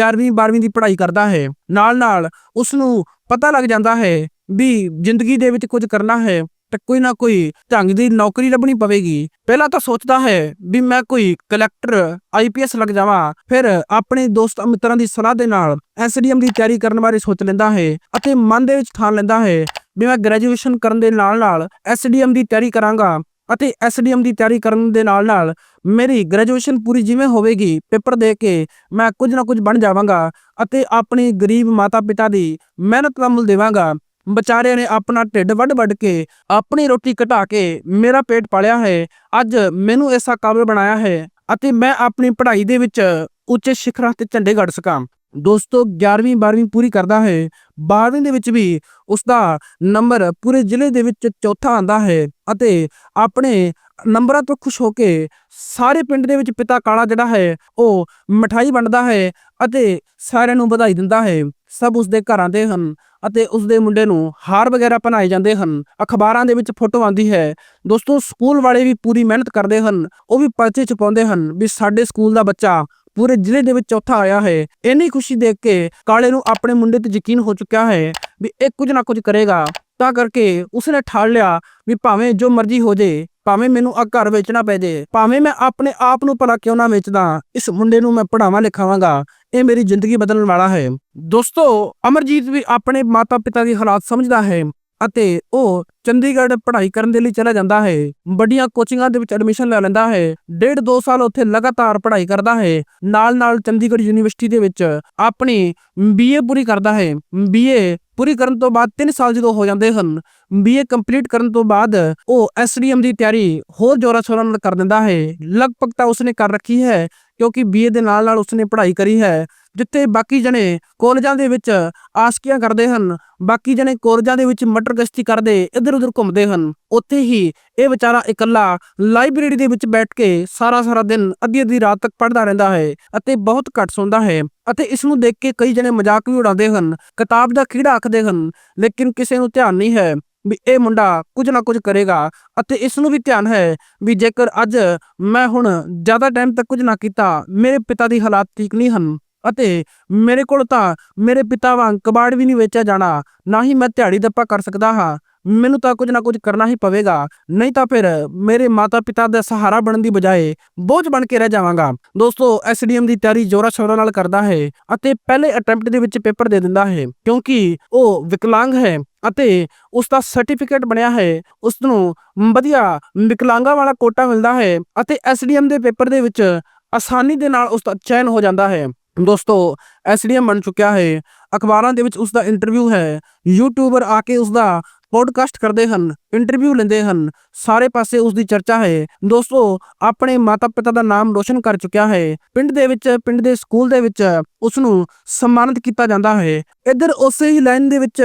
11ਵੀਂ 12ਵੀਂ ਦੀ ਪੜ੍ਹਾਈ ਕਰਦਾ ਹੈ। ਨਾਲ ਨਾਲ ਉਸ ਨੂੰ ਪਤਾ ਲੱਗ ਜਾਂਦਾ ਹੈ ਵੀ ਜ਼ਿੰਦਗੀ ਦੇ ਵਿੱਚ ਕੁਝ ਕਰਨਾ ਹੈ ਤਾਂ ਕੋਈ ਨਾ ਕੋਈ ਢੰਗ ਦੀ ਨੌਕਰੀ ਲੱਭਣੀ ਪਵੇਗੀ। ਪਹਿਲਾਂ ਤਾਂ ਸੋਚਦਾ ਹੈ ਵੀ ਮੈਂ ਕੋਈ ਕਲੈਕਟਰ ਆਈਪੀਐਸ ਲੱਗ ਜਾਵਾਂ। ਫਿਰ ਆਪਣੇ ਦੋਸਤ ਮਿੱਤਰਾਂ ਦੀ ਸਲਾਹ ਦੇ ਨਾਲ ਐਸਡੀਐਮ ਦੀ ਤਿਆਰੀ ਕਰਨ ਬਾਰੇ ਸੋਚ ਲੈਂਦਾ ਹੈ ਅਤੇ ਮਨ ਦੇ ਵਿੱਚ ਠਾਣ ਲੈਂਦਾ ਹੈ ਵੀ ਮੈਂ ਗ੍ਰੈਜੂਏਸ਼ਨ ਕਰਨ ਦੇ ਨਾਲ ਨਾਲ ਐਸਡੀਐਮ ਦੀ ਤਿਆਰੀ ਕਰਾਂਗਾ ਅਤੇ ਐਸਡੀਐਮ ਦੀ ਤਿਆਰੀ ਕਰਨ ਦੇ ਨਾਲ ਨਾਲ ਮੇਰੀ ਗ੍ਰੈਜੂਏਸ਼ਨ ਪੂਰੀ ਜਿਵੇਂ ਹੋਵੇਗੀ, ਪੇਪਰ ਦੇ ਕੇ ਮੈਂ ਕੁਝ ਨਾ ਕੁਝ ਬਣ ਜਾਵਾਂਗਾ ਅਤੇ ਆਪਣੀ ਗਰੀਬ ਮਾਤਾ-ਪਿਤਾ ਦੀ ਮਿਹਨਤ ਦਾ ਮੁੱਲ ਦੇਵਾਂਗਾ। ਵਿਚਾਰਿਆਂ ਨੇ ਆਪਣਾ ਢਿੱਡ ਵੱਢ-ਵੱਢ ਕੇ ਆਪਣੀ ਰੋਟੀ ਘਟਾ ਕੇ ਮੇਰਾ ਪੇਟ ਪਾਲਿਆ ਹੈ। ਅੱਜ ਮੈਨੂੰ ਐਸਾ ਕਾਬਲ ਬਣਾਇਆ ਹੈ ਅਤੇ ਮੈਂ ਆਪਣੀ ਪੜ੍ਹਾਈ ਦੇ ਵਿੱਚ ਉੱਚੇ ਸਿਖਰਾਂ ਤੇ ਝੰਡੇ ਗੱਡ ਸਕਾਂ। ਦੋਸਤੋ 11ਵੀਂ 12ਵੀਂ ਪੂਰੀ ਕਰਦਾ ਹੈ। 12ਵੀਂ ਦੇ ਵਿੱਚ ਵੀ ਉਸ ਦਾ ਨੰਬਰ ਪੂਰੇ ਜ਼ਿਲ੍ਹੇ ਦੇ ਵਿੱਚ ਚੌਥਾ ਆਂਦਾ ਹੈ ਅਤੇ ਆਪਣੇ ਨੰਬਰਾਂ ਤੋਂ ਖੁਸ਼ ਹੋ ਕੇ ਸਾਰੇ ਪਿੰਡ ਦੇ ਵਿੱਚ ਪਿਤਾ ਕਾਲਾ ਜਿਹੜਾ ਹੈ, ਉਹ ਮਠਾਈ ਵੰਡਦਾ ਹੈ ਅਤੇ ਸਾਰਿਆਂ ਨੂੰ ਵਧਾਈ ਦਿੰਦਾ ਹੈ। ਸਭ ਉਸ ਦੇ ਘਰਾਂ ਦੇ ਹਨ ਅਤੇ ਉਸ ਦੇ ਮੁੰਡੇ ਨੂੰ ਹਾਰ ਵਗੈਰਾ ਪਹਿਨਾਏ ਜਾਂਦੇ ਹਨ। ਅਖਬਾਰਾਂ ਦੇ ਵਿੱਚ ਫੋਟੋ ਆਉਂਦੀ ਹੈ। ਦੋਸਤੋ, ਸਕੂਲ ਵਾਲੇ ਵੀ ਪੂਰੀ ਮਿਹਨਤ ਕਰਦੇ ਹਨ। ਉਹ ਵੀ ਪਰਚੇ ਛਪਾਉਂਦੇ ਹਨ ਵੀ ਸਾਡੇ ਸਕੂਲ ਦਾ ਬੱਚਾ ਪੂਰੇ ਜ਼ਿਲ੍ਹੇ ਦੇ ਵਿੱਚ ਚੌਥਾ ਆਇਆ ਹੈ। ਇੰਨੀ ਖੁਸ਼ੀ ਦੇਖ ਕੇ ਕਾਲੇ ਨੂੰ ਆਪਣੇ ਮੁੰਡੇ ਤੇ ਯਕੀਨ ਹੋ ਚੁੱਕਿਆ ਹੈ ਵੀ ਇਹ ਕੁਝ ਨਾ ਕੁਝ ਕਰੇਗਾ। ਤਾਂ ਕਰਕੇ ਉਸਨੇ ਠਾਲ ਲਿਆ ਵੀ ਭਾਵੇਂ ਜੋ ਮਰਜ਼ੀ ਹੋ ਜੇ, ਭਾਵੇਂ ਮੈਨੂੰ ਆ ਘਰ ਵੇਚਣਾ ਪੈ ਜੇ, ਭਾਵੇਂ ਮੈਂ ਆਪਣੇ ਆਪ ਨੂੰ ਭਲਾ ਕਿਉਂ ਨਾ ਵੇਚਦਾ, ਇਸ ਮੁੰਡੇ ਨੂੰ ਮੈਂ ਪੜਾਵਾਂ ਲਿਖਾਵਾਂਗਾ। ਇਹ ਮੇਰੀ ਜ਼ਿੰਦਗੀ ਬਦਲਣ ਵਾਲਾ ਹੈ। ਦੋਸਤੋ, ਅਮਰਜੀਤ ਵੀ ਆਪਣੇ ਮਾਤਾ-ਪਿਤਾ ਦੀ ਹਾਲਾਤ ਸਮਝਦਾ ਹੈ ਅਤੇ ਉਹ ਚੰਡੀਗੜ੍ਹ ਪੜ੍ਹਾਈ ਕਰਨ ਦੇ ਲਈ ਚਲਾ ਜਾਂਦਾ ਹੈ। ਵੱਡੀਆਂ ਕੋਚਿੰਗਾਂ ਦੇ ਵਿੱਚ ਐਡਮਿਸ਼ਨ ਲੈ ਲੈਂਦਾ ਹੈ। ਡੇਢ ਦੋ ਸਾਲ ਉੱਥੇ ਲਗਾਤਾਰ ਪੜ੍ਹਾਈ ਕਰਦਾ ਹੈ। ਨਾਲ-ਨਾਲ ਚੰਡੀਗੜ੍ਹ ਯੂਨੀਵਰਸਿਟੀ ਦੇ ਵਿੱਚ ਆਪਣੀ ਬੀਏ ਪੂਰੀ ਕਰਦਾ ਹੈ। ਬੀਏ ਪੂਰੀ ਕਰਨ ਤੋਂ ਬਾਅਦ 3 ਸਾਲ ਜਦੋਂ ਹੋ ਜਾਂਦੇ ਹਨ ਬੀਏ ਕੰਪਲੀਟ ਕਰਨ ਤੋਂ ਬਾਅਦ ਉਹ ਐਸਡੀਐਮ ਦੀ ਤਿਆਰੀ ਹੋਰ ਜ਼ੋਰਾਂ ਸ਼ੋਰਾਂ ਨਾਲ ਕਰ ਦਿੰਦਾ ਹੈ। ਲਗਭਗ ਤਾਂ ਉਸਨੇ ਕਰ ਰੱਖੀ ਹੈ ਕਿਉਂਕਿ ਬੀਏ ਦੇ ਨਾਲ ਨਾਲ ਉਸਨੇ ਪੜ੍ਹਾਈ ਕਰੀ ਹੈ, ਜਿੱਥੇ ਬਾਕੀ ਜਣੇ ਕਾਲਜਾਂ ਦੇ ਵਿੱਚ ਆਸਕੀਆਂ ਕਰਦੇ ਹਨ, ਬਾਕੀ ਜਣੇ ਕਾਲਜਾਂ ਦੇ ਵਿੱਚ ਮਟਰ ਗਸ਼ਤੀ ਕਰਦੇ ਇੱਧਰ ਉੱਧਰ ਘੁੰਮਦੇ ਹਨ। ਉੱਥੇ ਹੀ ਇਹ ਵਿਚਾਰਾ ਇਕੱਲਾ ਲਾਇਬ੍ਰੇਰੀ ਦੇ ਵਿੱਚ ਬੈਠ ਕੇ ਸਾਰਾ ਸਾਰਾ ਦਿਨ ਅੱਧੀ ਅੱਧੀ ਰਾਤ ਤੱਕ ਪੜ੍ਹਦਾ ਰਹਿੰਦਾ ਹੈ ਅਤੇ ਬਹੁਤ ਘੱਟ ਸੌਂਦਾ ਹੈ ਅਤੇ ਇਸ ਨੂੰ ਦੇਖ ਕੇ ਕਈ ਜਣੇ ਮਜ਼ਾਕ ਵੀ ਉਡਾਉਂਦੇ ਹਨ, ਕਿਤਾਬ ਦਾ ਕੀੜਾ ਆਖਦੇ ਹਨ, ਲੇਕਿਨ ਕਿਸੇ ਨੂੰ ਧਿਆਨ ਨਹੀਂ ਹੈ। ਵੀ ਇਹ ਮੁੰਡਾ ਕੁਝ ਨਾ ਕੁਝ ਕਰੇਗਾ ਅਤੇ ਇਸ ਨੂੰ ਵੀ ਧਿਆਨ ਹੈ ਵੀ ਜੇਕਰ ਅੱਜ ਮੈਂ ਹੁਣ ਜ਼ਿਆਦਾ ਟਾਈਮ ਤੱਕ ਕੁਝ ਨਾ ਕੀਤਾ, ਮੇਰੇ ਪਿਤਾ ਦੀ ਹਾਲਾਤ ਠੀਕ ਨਹੀਂ ਹਨ ਅਤੇ ਮੇਰੇ ਕੋਲ ਤਾਂ ਮੇਰੇ ਪਿਤਾ ਵਾਂਗ ਕਬਾੜ ਵੀ ਨਹੀਂ ਵੇਚਿਆ ਜਾਣਾ, ਨਾ ਹੀ ਮੈਂ ਦਿਹਾੜੀ ਦੱਪਾ ਕਰ ਸਕਦਾ ਹਾਂ, ਮੈਨੂੰ ਤਾਂ ਕੁਝ ਨਾ ਕੁਝ ਕਰਨਾ ਹੀ ਪਵੇਗਾ, ਨਹੀਂ ਤਾਂ ਫਿਰ ਮੇਰੇ ਮਾਤਾ ਪਿਤਾ ਦਾ ਸਹਾਰਾ ਬਣਨ ਦੀ ਬਜਾਏ ਬੋਝ ਬਣ ਕੇ ਰਹਿ ਜਾਵਾਂਗਾ। ਦੋਸਤੋ ਐਸਡੀਐਮ ਦੀ ਤਿਆਰੀ ਜੋਰਾ ਸ਼ੋਰਾ ਨਾਲ ਕਰਦਾ ਹੈ ਅਤੇ ਪਹਿਲੇ ਅਟੈਂਪਟ ਦੇ ਵਿੱਚ ਪੇਪਰ ਦੇ ਦਿੰਦਾ ਹੈ ਕਿਉਂਕਿ ਉਹ ਵਿਕਲਾਂਗ ਹੈ। ਅਤੇ ਉਸ ਦਾ ਸਰਟੀਫਿਕੇਟ ਬਣਿਆ ਹੈ। ਉਸ ਨੂੰ ਵਧੀਆ ਵਿਕਲਾਂਗਾ ਵਾਲਾ ਕੋਟਾ ਮਿਲਦਾ ਹੈ ਅਤੇ ਐਸਡੀਐਮ ਦੇ ਪੇਪਰ ਦੇ ਵਿੱਚ ਆਸਾਨੀ ਦੇ ਨਾਲ ਉਸ ਦਾ ਚੈਨ ਹੋ ਜਾਂਦਾ ਹੈ। ਦੋਸਤੋ ਐਸਡੀਐਮ ਬਣ ਚੁੱਕਿਆ ਹੈ। ਅਖਬਾਰਾਂ ਦੇ ਵਿੱਚ ਉਸ ਦਾ ਇੰਟਰਵਿਊ ਹੈ। ਯੂਟਿਊਬਰ ਆ ਕੇ ਉਸ ਦਾ ਪੋਡਕਾਸਟ ਕਰਦੇ ਹਨ ਇੰਟਰਵਿਊ ਲੈਂਦੇ ਹਨ, ਸਾਰੇ ਪਾਸੇ ਉਸ ਦੀ ਚਰਚਾ ਹੈ। ਦੋਸਤੋ, ਆਪਣੇ ਮਾਤਾ ਪਿਤਾ ਦਾ ਨਾਮ ਰੋਸ਼ਨ ਕਰ ਚੁੱਕਿਆ ਹੈ। ਪਿੰਡ ਦੇ ਵਿੱਚ, ਪਿੰਡ ਦੇ ਸਕੂਲ ਦੇ ਵਿੱਚ ਉਸ ਨੂੰ ਸਨਮਾਨਿਤ ਕੀਤਾ ਜਾਂਦਾ ਹੈ। ਇੱਧਰ ਉਸੇ ਹੀ ਲਾਈਨ ਦੇ ਵਿੱਚ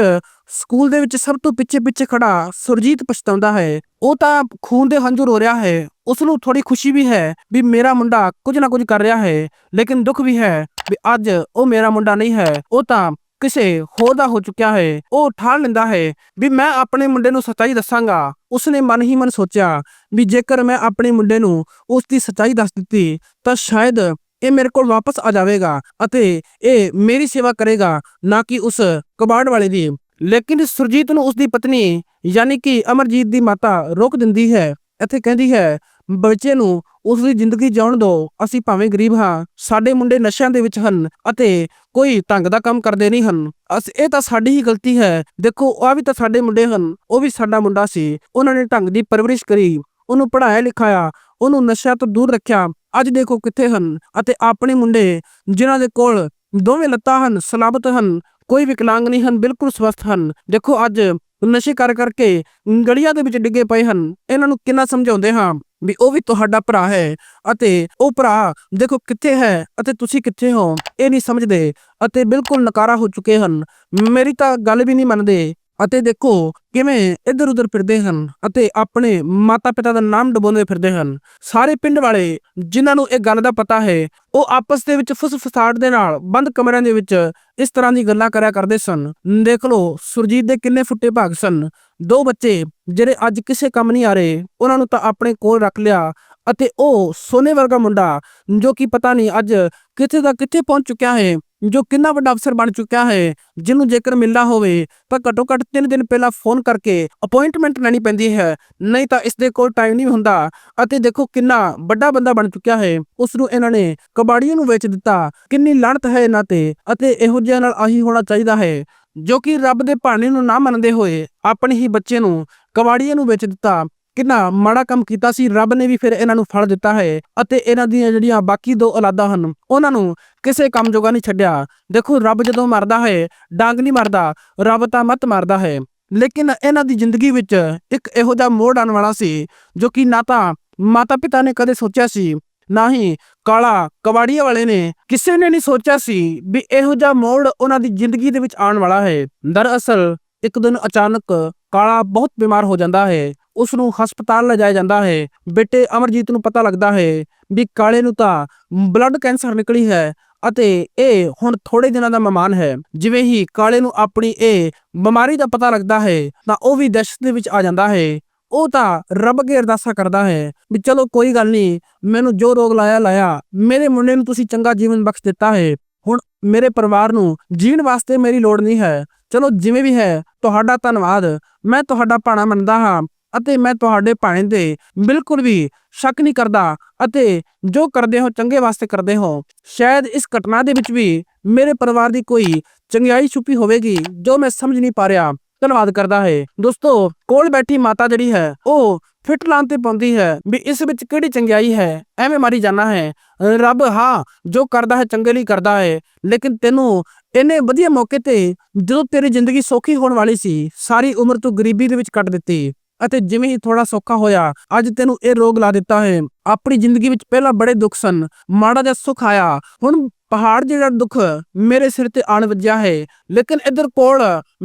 ਸਕੂਲ ਦੇ ਵਿੱਚ ਸਭ ਤੋਂ ਪਿੱਛੇ ਪਿੱਛੇ ਖੜਾ ਸੁਰਜੀਤ ਪਛਤਾਉਂਦਾ ਹੈ। ਉਹ ਤਾਂ ਖੂਨ ਦੇ ਹੰਝੂ ਰੋ ਰਿਹਾ ਹੈ। ਉਸ ਨੂੰ ਥੋੜੀ ਖੁਸ਼ੀ ਵੀ ਹੈ ਵੀ ਮੇਰਾ ਮੁੰਡਾ ਕੁਝ ਨਾ ਕੁਝ ਕਰ ਰਿਹਾ ਹੈ, ਲੇਕਿਨ ਦੁੱਖ ਵੀ ਹੈ ਵੀ ਅੱਜ ਉਹ ਮੇਰਾ ਮੁੰਡਾ ਨਹੀਂ ਹੈ। ਉਹ ਤਾਂ ਕਿਸੇ ਹੋਰ ਦਾ ਹੋ ਚੁੱਕਿਆ ਹੈ, ਉਹ ਠਾਣ ਲੈਂਦਾ ਹੈ ਵੀ ਮੈਂ ਆਪਣੇ ਮੁੰਡੇ ਨੂੰ ਸੱਚਾਈ ਦੱਸਾਂਗਾ। ਉਸਨੇ ਮਨ ਹੀ ਮਨ ਸੋਚਿਆ ਵੀ ਜੇਕਰ ਮੈਂ ਆਪਣੇ ਮੁੰਡੇ ਨੂੰ ਉਸ ਦੀ ਸੱਚਾਈ ਦੱਸ ਦਿੱਤੀ, ਤਾਂ ਸ਼ਾਇਦ ਇਹ ਮੇਰੇ ਕੋਲ ਵਾਪਸ ਆ ਜਾਵੇਗਾ ਅਤੇ ਇਹ ਮੇਰੀ ਸੇਵਾ ਕਰੇਗਾ, ਨਾ ਕਿ ਉਸ ਕਬਾੜ ਵਾਲੇ ਦੀ। ਲੇਕਿਨ ਸੁਰਜੀਤ ਨੂੰ ਉਸ ਦੀ ਪਤਨੀ, ਯਾਨੀ ਕਿ ਅਮਰਜੀਤ ਦੀ ਮਾਤਾ, ਰੋਕ ਦਿੰਦੀ ਹੈ। ਇੱਥੇ ਕਹਿੰਦੀ ਹੈ ਬੱਚੇ ਨੂੰ ਉਸ ਦੀ ਜ਼ਿੰਦਗੀ ਜਿਉਣ ਦਿਓ ਅਸੀਂ ਭਾਵੇਂ ਗਰੀਬ ਹਾਂ, ਸਾਡੇ ਮੁੰਡੇ ਨਸ਼ਿਆਂ ਦੇ ਵਿੱਚ ਹਨ ਅਤੇ ਕੋਈ ਢੰਗ ਦਾ ਕੰਮ ਕਰਦੇ ਨਹੀਂ ਹਨ। ਅਸ, ਇਹ ਤਾਂ ਸਾਡੀ ਹੀ ਗਲਤੀ ਹੈ। ਦੇਖੋ ਆ ਵੀ ਤਾਂ ਸਾਡੇ ਮੁੰਡੇ ਹਨ, ਉਹ ਵੀ ਸਾਡਾ ਮੁੰਡਾ ਸੀ। ਉਹਨਾਂ ਨੇ ਢੰਗ ਦੀ ਪਰਵਰਿਸ਼ ਕਰੀ, ਉਹਨੂੰ ਪੜ੍ਹਾਇਆ ਲਿਖਾਇਆ, ਉਹਨੂੰ ਨਸ਼ਿਆਂ ਤੋਂ ਦੂਰ ਰੱਖਿਆ। ਅੱਜ ਦੇਖੋ ਕਿੱਥੇ ਹਨ ਅਤੇ ਆਪਣੇ ਮੁੰਡੇ, ਜਿਨ੍ਹਾਂ ਦੇ ਕੋਲ ਦੋਵੇਂ ਲੱਤਾਂ ਹਨ ਸਲਾਬਤ ਹਨ, ਕੋਈ ਵਿਕਲਾਂਗ ਨਹੀਂ ਹਨ, ਬਿਲਕੁਲ ਸਵਸਥ ਹਨ। ਦੇਖੋ, ਅੱਜ ਨਸ਼ੇ ਕਰ ਕਰਕੇ ਗਲੀਆਂ ਦੇ ਵਿੱਚ ਡਿੱਗੇ ਪਏ ਹਨ। ਇਹਨਾਂ ਨੂੰ ਕਿੰਨਾ ਸਮਝਾਉਂਦੇ ਹਾਂ ਵੀ ਉਹ ਵੀ ਤੁਹਾਡਾ ਭਰਾ ਹੈ ਅਤੇ ਉਹ ਭਰਾ ਦੇਖੋ ਕਿੱਥੇ ਹੈ ਅਤੇ ਤੁਸੀਂ ਕਿੱਥੇ ਹੋ, ਇਹ ਨਹੀਂ ਸਮਝਦੇ ਅਤੇ ਬਿਲਕੁਲ ਨਕਾਰਾ ਹੋ ਚੁੱਕੇ ਹਨ। ਮੇਰੀ ਤਾਂ ਗੱਲ ਵੀ ਨਹੀਂ ਮੰਨਦੇ ਅਤੇ ਦੇਖੋ ਕਿਵੇਂ ਇੱਧਰ ਉੱਧਰ ਫਿਰਦੇ ਹਨ ਅਤੇ ਆਪਣੇ ਮਾਤਾ ਪਿਤਾ ਦਾ ਨਾਮ ਡਬੋਂਦੇ ਫਿਰਦੇ ਹਨ। ਸਾਰੇ ਪਿੰਡ ਵਾਲੇ ਜਿਨ੍ਹਾਂ ਨੂੰ ਇਹ ਗੱਲ ਦਾ ਪਤਾ ਹੈ, ਉਹ ਆਪਸ ਦੇ ਵਿੱਚ ਫੁਸਫਸਾਟ ਦੇ ਨਾਲ ਬੰਦ ਕਮਰਿਆਂ ਦੇ ਵਿੱਚ ਇਸ ਤਰ੍ਹਾਂ ਦੀ ਗੱਲਾਂ ਕਰਿਆ ਕਰਦੇ ਸਨ। ਦੇਖ ਲਓ, ਸੁਰਜੀਤ ਦੇ ਕਿੰਨੇ ਫੁੱਟੇ ਭਾਗ ਸਨ। ਦੋ ਬੱਚੇ ਜਿਹੜੇ ਅੱਜ ਕਿਸੇ ਕੰਮ ਨਹੀਂ ਆ ਰਹੇ, ਉਹਨਾਂ ਨੂੰ ਤਾਂ ਆਪਣੇ ਕੋਲ ਰੱਖ ਲਿਆ ਅਤੇ ਉਹ ਸੋਨੇ ਵਰਗਾ ਮੁੰਡਾ ਜੋ ਕਿ ਪਤਾ ਨਹੀਂ ਅੱਜ ਕਿੱਥੇ ਦਾ ਕਿੱਥੇ ਪਹੁੰਚ ਚੁੱਕਿਆ ਹੈ ਜੋ ਕਿੰਨਾ ਵੱਡਾ ਅਫਸਰ ਬਣ ਚੁੱਕਿਆ ਹੈ, ਜਿਹਨੂੰ ਜੇਕਰ ਮਿਲਣਾ ਹੋਵੇ, ਤਾਂ ਘੱਟੋ ਘੱਟ 3 ਦਿਨ ਪਹਿਲਾਂ ਫੋਨ ਕਰਕੇ ਅਪਾਇੰਟਮੈਂਟ ਲੈਣੀ ਪੈਂਦੀ ਹੈ। ਨਹੀਂ ਤਾਂ ਇਸ ਦੇ ਕੋਲ ਟਾਈਮ ਨਹੀਂ ਹੁੰਦਾ ਅਤੇ ਦੇਖੋ ਕਿੰਨਾ ਵੱਡਾ ਬੰਦਾ ਬਣ ਚੁੱਕਿਆ ਹੈ। ਉਸ ਨੂੰ ਇਹਨਾਂ ਨੇ ਕਬਾੜੀਆਂ ਨੂੰ ਵੇਚ ਦਿੱਤਾ। ਕਿੰਨੀ ਲਾਣਤ ਹੈ ਇਹਨਾਂ ਤੇ ਅਤੇ ਇਹੋ ਜਿਹਾ ਨਾਲ ਆਹੀ ਹੋਣਾ ਚਾਹੀਦਾ ਹੈ, ਜੋ ਕਿ ਰੱਬ ਦੇ ਭਾਣੇ ਨੂੰ ਨਾ ਮੰਨਦੇ ਹੋਏ ਆਪਣੇ ਹੀ ਬੱਚੇ ਨੂੰ ਕਬਾੜੀਆਂ ਨੂੰ ਵੇਚ ਦਿੱਤਾ। ਕਿੰਨਾ ਮਾੜਾ ਕੰਮ ਕੀਤਾ ਸੀ, ਰੱਬ ਨੇ ਵੀ ਫਿਰ ਇਹਨਾਂ ਨੂੰ ਫਲ ਦਿੱਤਾ ਹੈ ਅਤੇ ਇਹਨਾਂ ਦੀਆਂ ਜਿਹੜੀਆਂ ਬਾਕੀ ਦੋ ਔਲਾਦਾਂ ਹਨ, ਉਹਨਾਂ ਨੂੰ ਕਿਸੇ ਕੰਮ ਜੋਗਾ ਨਹੀਂ ਛੱਡਿਆ। ਦੇਖੋ, ਰੱਬ ਜਦੋਂ ਮਰਦਾ ਹੈ, ਡਾਂਗ ਨਹੀਂ ਮਰਦਾ, ਰੱਬ ਤਾਂ ਮਤ ਮਾਰਦਾ ਹੈ। ਲੇਕਿਨ ਇਹਨਾਂ ਦੀ ਜ਼ਿੰਦਗੀ ਵਿੱਚ ਇੱਕ ਇਹੋ ਜਿਹਾ ਮੋੜ ਆਉਣ ਵਾਲਾ ਸੀ, ਜੋ ਕਿ ਨਾ ਤਾਂ ਮਾਤਾ ਪਿਤਾ ਨੇ ਕਦੇ ਸੋਚਿਆ ਸੀ, ਨਾ ਹੀ ਕਾਲਾ ਕਬਾੜੀਆ ਵਾਲੇ ਨੇ ਕਿਸੇ ਨੇ ਨਹੀਂ ਸੋਚਿਆ ਸੀ ਵੀ ਇਹੋ ਜਿਹਾ ਮੋੜ ਉਹਨਾਂ ਦੀ ਜ਼ਿੰਦਗੀ ਦੇ ਵਿੱਚ ਆਉਣ ਵਾਲਾ ਹੈ। ਦਰਅਸਲ, ਇੱਕ ਦਿਨ ਅਚਾਨਕ ਕਾਲਾ ਬਹੁਤ ਬਿਮਾਰ ਹੋ ਜਾਂਦਾ ਹੈ। ਉਸ ਨੂੰ ਹਸਪਤਾਲ ਲਿਜਾਇਆ ਜਾਂਦਾ ਹੈ। ਬੇਟੇ ਅਮਰਜੀਤ ਨੂੰ ਪਤਾ ਲੱਗਦਾ ਹੈ ਵੀ ਕਾਲੇ ਨੂੰ ਤਾਂ ਬਲੱਡ ਕੈਂਸਰ ਨਿਕਲੀ ਹੈ ਅਤੇ ਇਹ ਹੁਣ ਥੋੜੇ ਦਿਨਾਂ ਦਾ ਮਹਿਮਾਨ ਹੈ। ਜਿਵੇਂ ਹੀ ਕਾਲੇ ਨੂੰ ਆਪਣੀ ਇਹ ਬਿਮਾਰੀ ਦਾ ਪਤਾ ਲੱਗਦਾ ਹੈ ਤਾਂ ਉਹ ਵੀ ਦਹਿਸ਼ਤ ਦੇ ਵਿੱਚ ਆ ਜਾਂਦਾ ਹੈ। ਉਹ ਤਾਂ ਰੱਬ ਅੱਗੇ ਅਰਦਾਸਾਂ ਕਰਦਾ ਹੈ ਵੀ ਚਲੋ ਕੋਈ ਗੱਲ ਨਹੀਂ, ਮੈਨੂੰ ਜੋ ਰੋਗ ਲਾਇਆ ਲਾਇਆ। ਮੇਰੇ ਮੁੰਡੇ ਨੂੰ ਤੁਸੀਂ ਚੰਗਾ ਜੀਵਨ ਬਖਸ਼ ਦਿੱਤਾ ਹੈ। ਹੁਣ ਮੇਰੇ ਪਰਿਵਾਰ ਨੂੰ ਜੀਣ ਵਾਸਤੇ ਮੇਰੀ ਲੋੜ ਨਹੀਂ ਹੈ। ਚਲੋ ਜਿਵੇਂ ਵੀ ਹੈ, ਤੁਹਾਡਾ ਧੰਨਵਾਦ। ਮੈਂ ਤੁਹਾਡਾ ਭਾਣਾ ਮੰਨਦਾ ਹਾਂ। ਅਤੇ ਮੈਂ ਤੁਹਾਡੇ ਭਾਣੇ ਦੇ ਬਿਲਕੁਲ ਵੀ ਸ਼ੱਕ ਨਹੀਂ ਕਰਦਾ ਅਤੇ ਜੋ ਕਰਦੇ ਹੋ ਚੰਗੇ ਵਾਸਤੇ ਕਰਦੇ ਹੋ, ਸ਼ਾਇਦ ਇਸ ਘਟਨਾ ਦੇ ਵਿੱਚ ਵੀ ਮੇਰੇ ਪਰਿਵਾਰ ਦੀ ਕੋਈ ਚੰਗਿਆਈ ਛੁਪੀ ਹੋਵੇਗੀ ਜੋ ਮੈਂ ਸਮਝ ਨਹੀਂ ਪਾ ਰਿਹਾ। ਧੰਨਵਾਦ ਕਰਦਾ ਹੈ। ਦੋਸਤੋ, ਕੋਲ ਬੈਠੀ ਮਾਤਾ ਜਿਹੜੀ ਹੈ, ਉਹ ਫਿੱਟ ਲਾਂ ਤੇ ਪਾਉਂਦੀ ਹੈ ਵੀ ਇਸ ਵਿੱਚ ਕਿਹੜੀ ਚੰਗਿਆਈ ਹੈ, ਐਵੇਂ ਮਾਰੀ ਜਾਣਾ ਹੈ, ਰੱਬ, ਹਾਂ, ਜੋ ਕਰਦਾ ਹੈ ਚੰਗੇ ਲਈ ਕਰਦਾ ਹੈ, ਲੇਕਿਨ ਤੈਨੂੰ ਇਹਨੇ ਵਧੀਆ ਮੌਕੇ ਤੇ ਜਦੋਂ ਤੇਰੀ ਜ਼ਿੰਦਗੀ ਸੌਖੀ ਹੋਣ ਵਾਲੀ ਸੀ, ਸਾਰੀ ਉਮਰ ਤੂੰ ਗਰੀਬੀ ਦੇ ਵਿੱਚ ਕੱਟ ਦਿੱਤੀ। ਅਤੇ ਜਿਵੇਂ ਹੀ ਥੋੜਾ ਸੌਖਾ ਹੋਇਆ, ਅੱਜ ਤੈਨੂੰ ਇਹ ਰੋਗ ਲਾ ਦਿੱਤਾ ਹੈ। ਆਪਣੀ ਜ਼ਿੰਦਗੀ ਵਿੱਚ ਪਹਿਲਾਂ ਬੜੇ ਦੁੱਖ ਸਨ, ਮਾੜਾ ਜਿਹਾ ਸੁੱਖ ਆਇਆ। ਹੁਣ ਪਹਾੜ ਜਿਹੜਾ ਦੁੱਖ ਮੇਰੇ ਸਿਰ ਤੇ ਆਣ ਵੱਜਿਆ ਹੈ। ਲੇਕਿਨ ਇੱਧਰ ਕੋਲ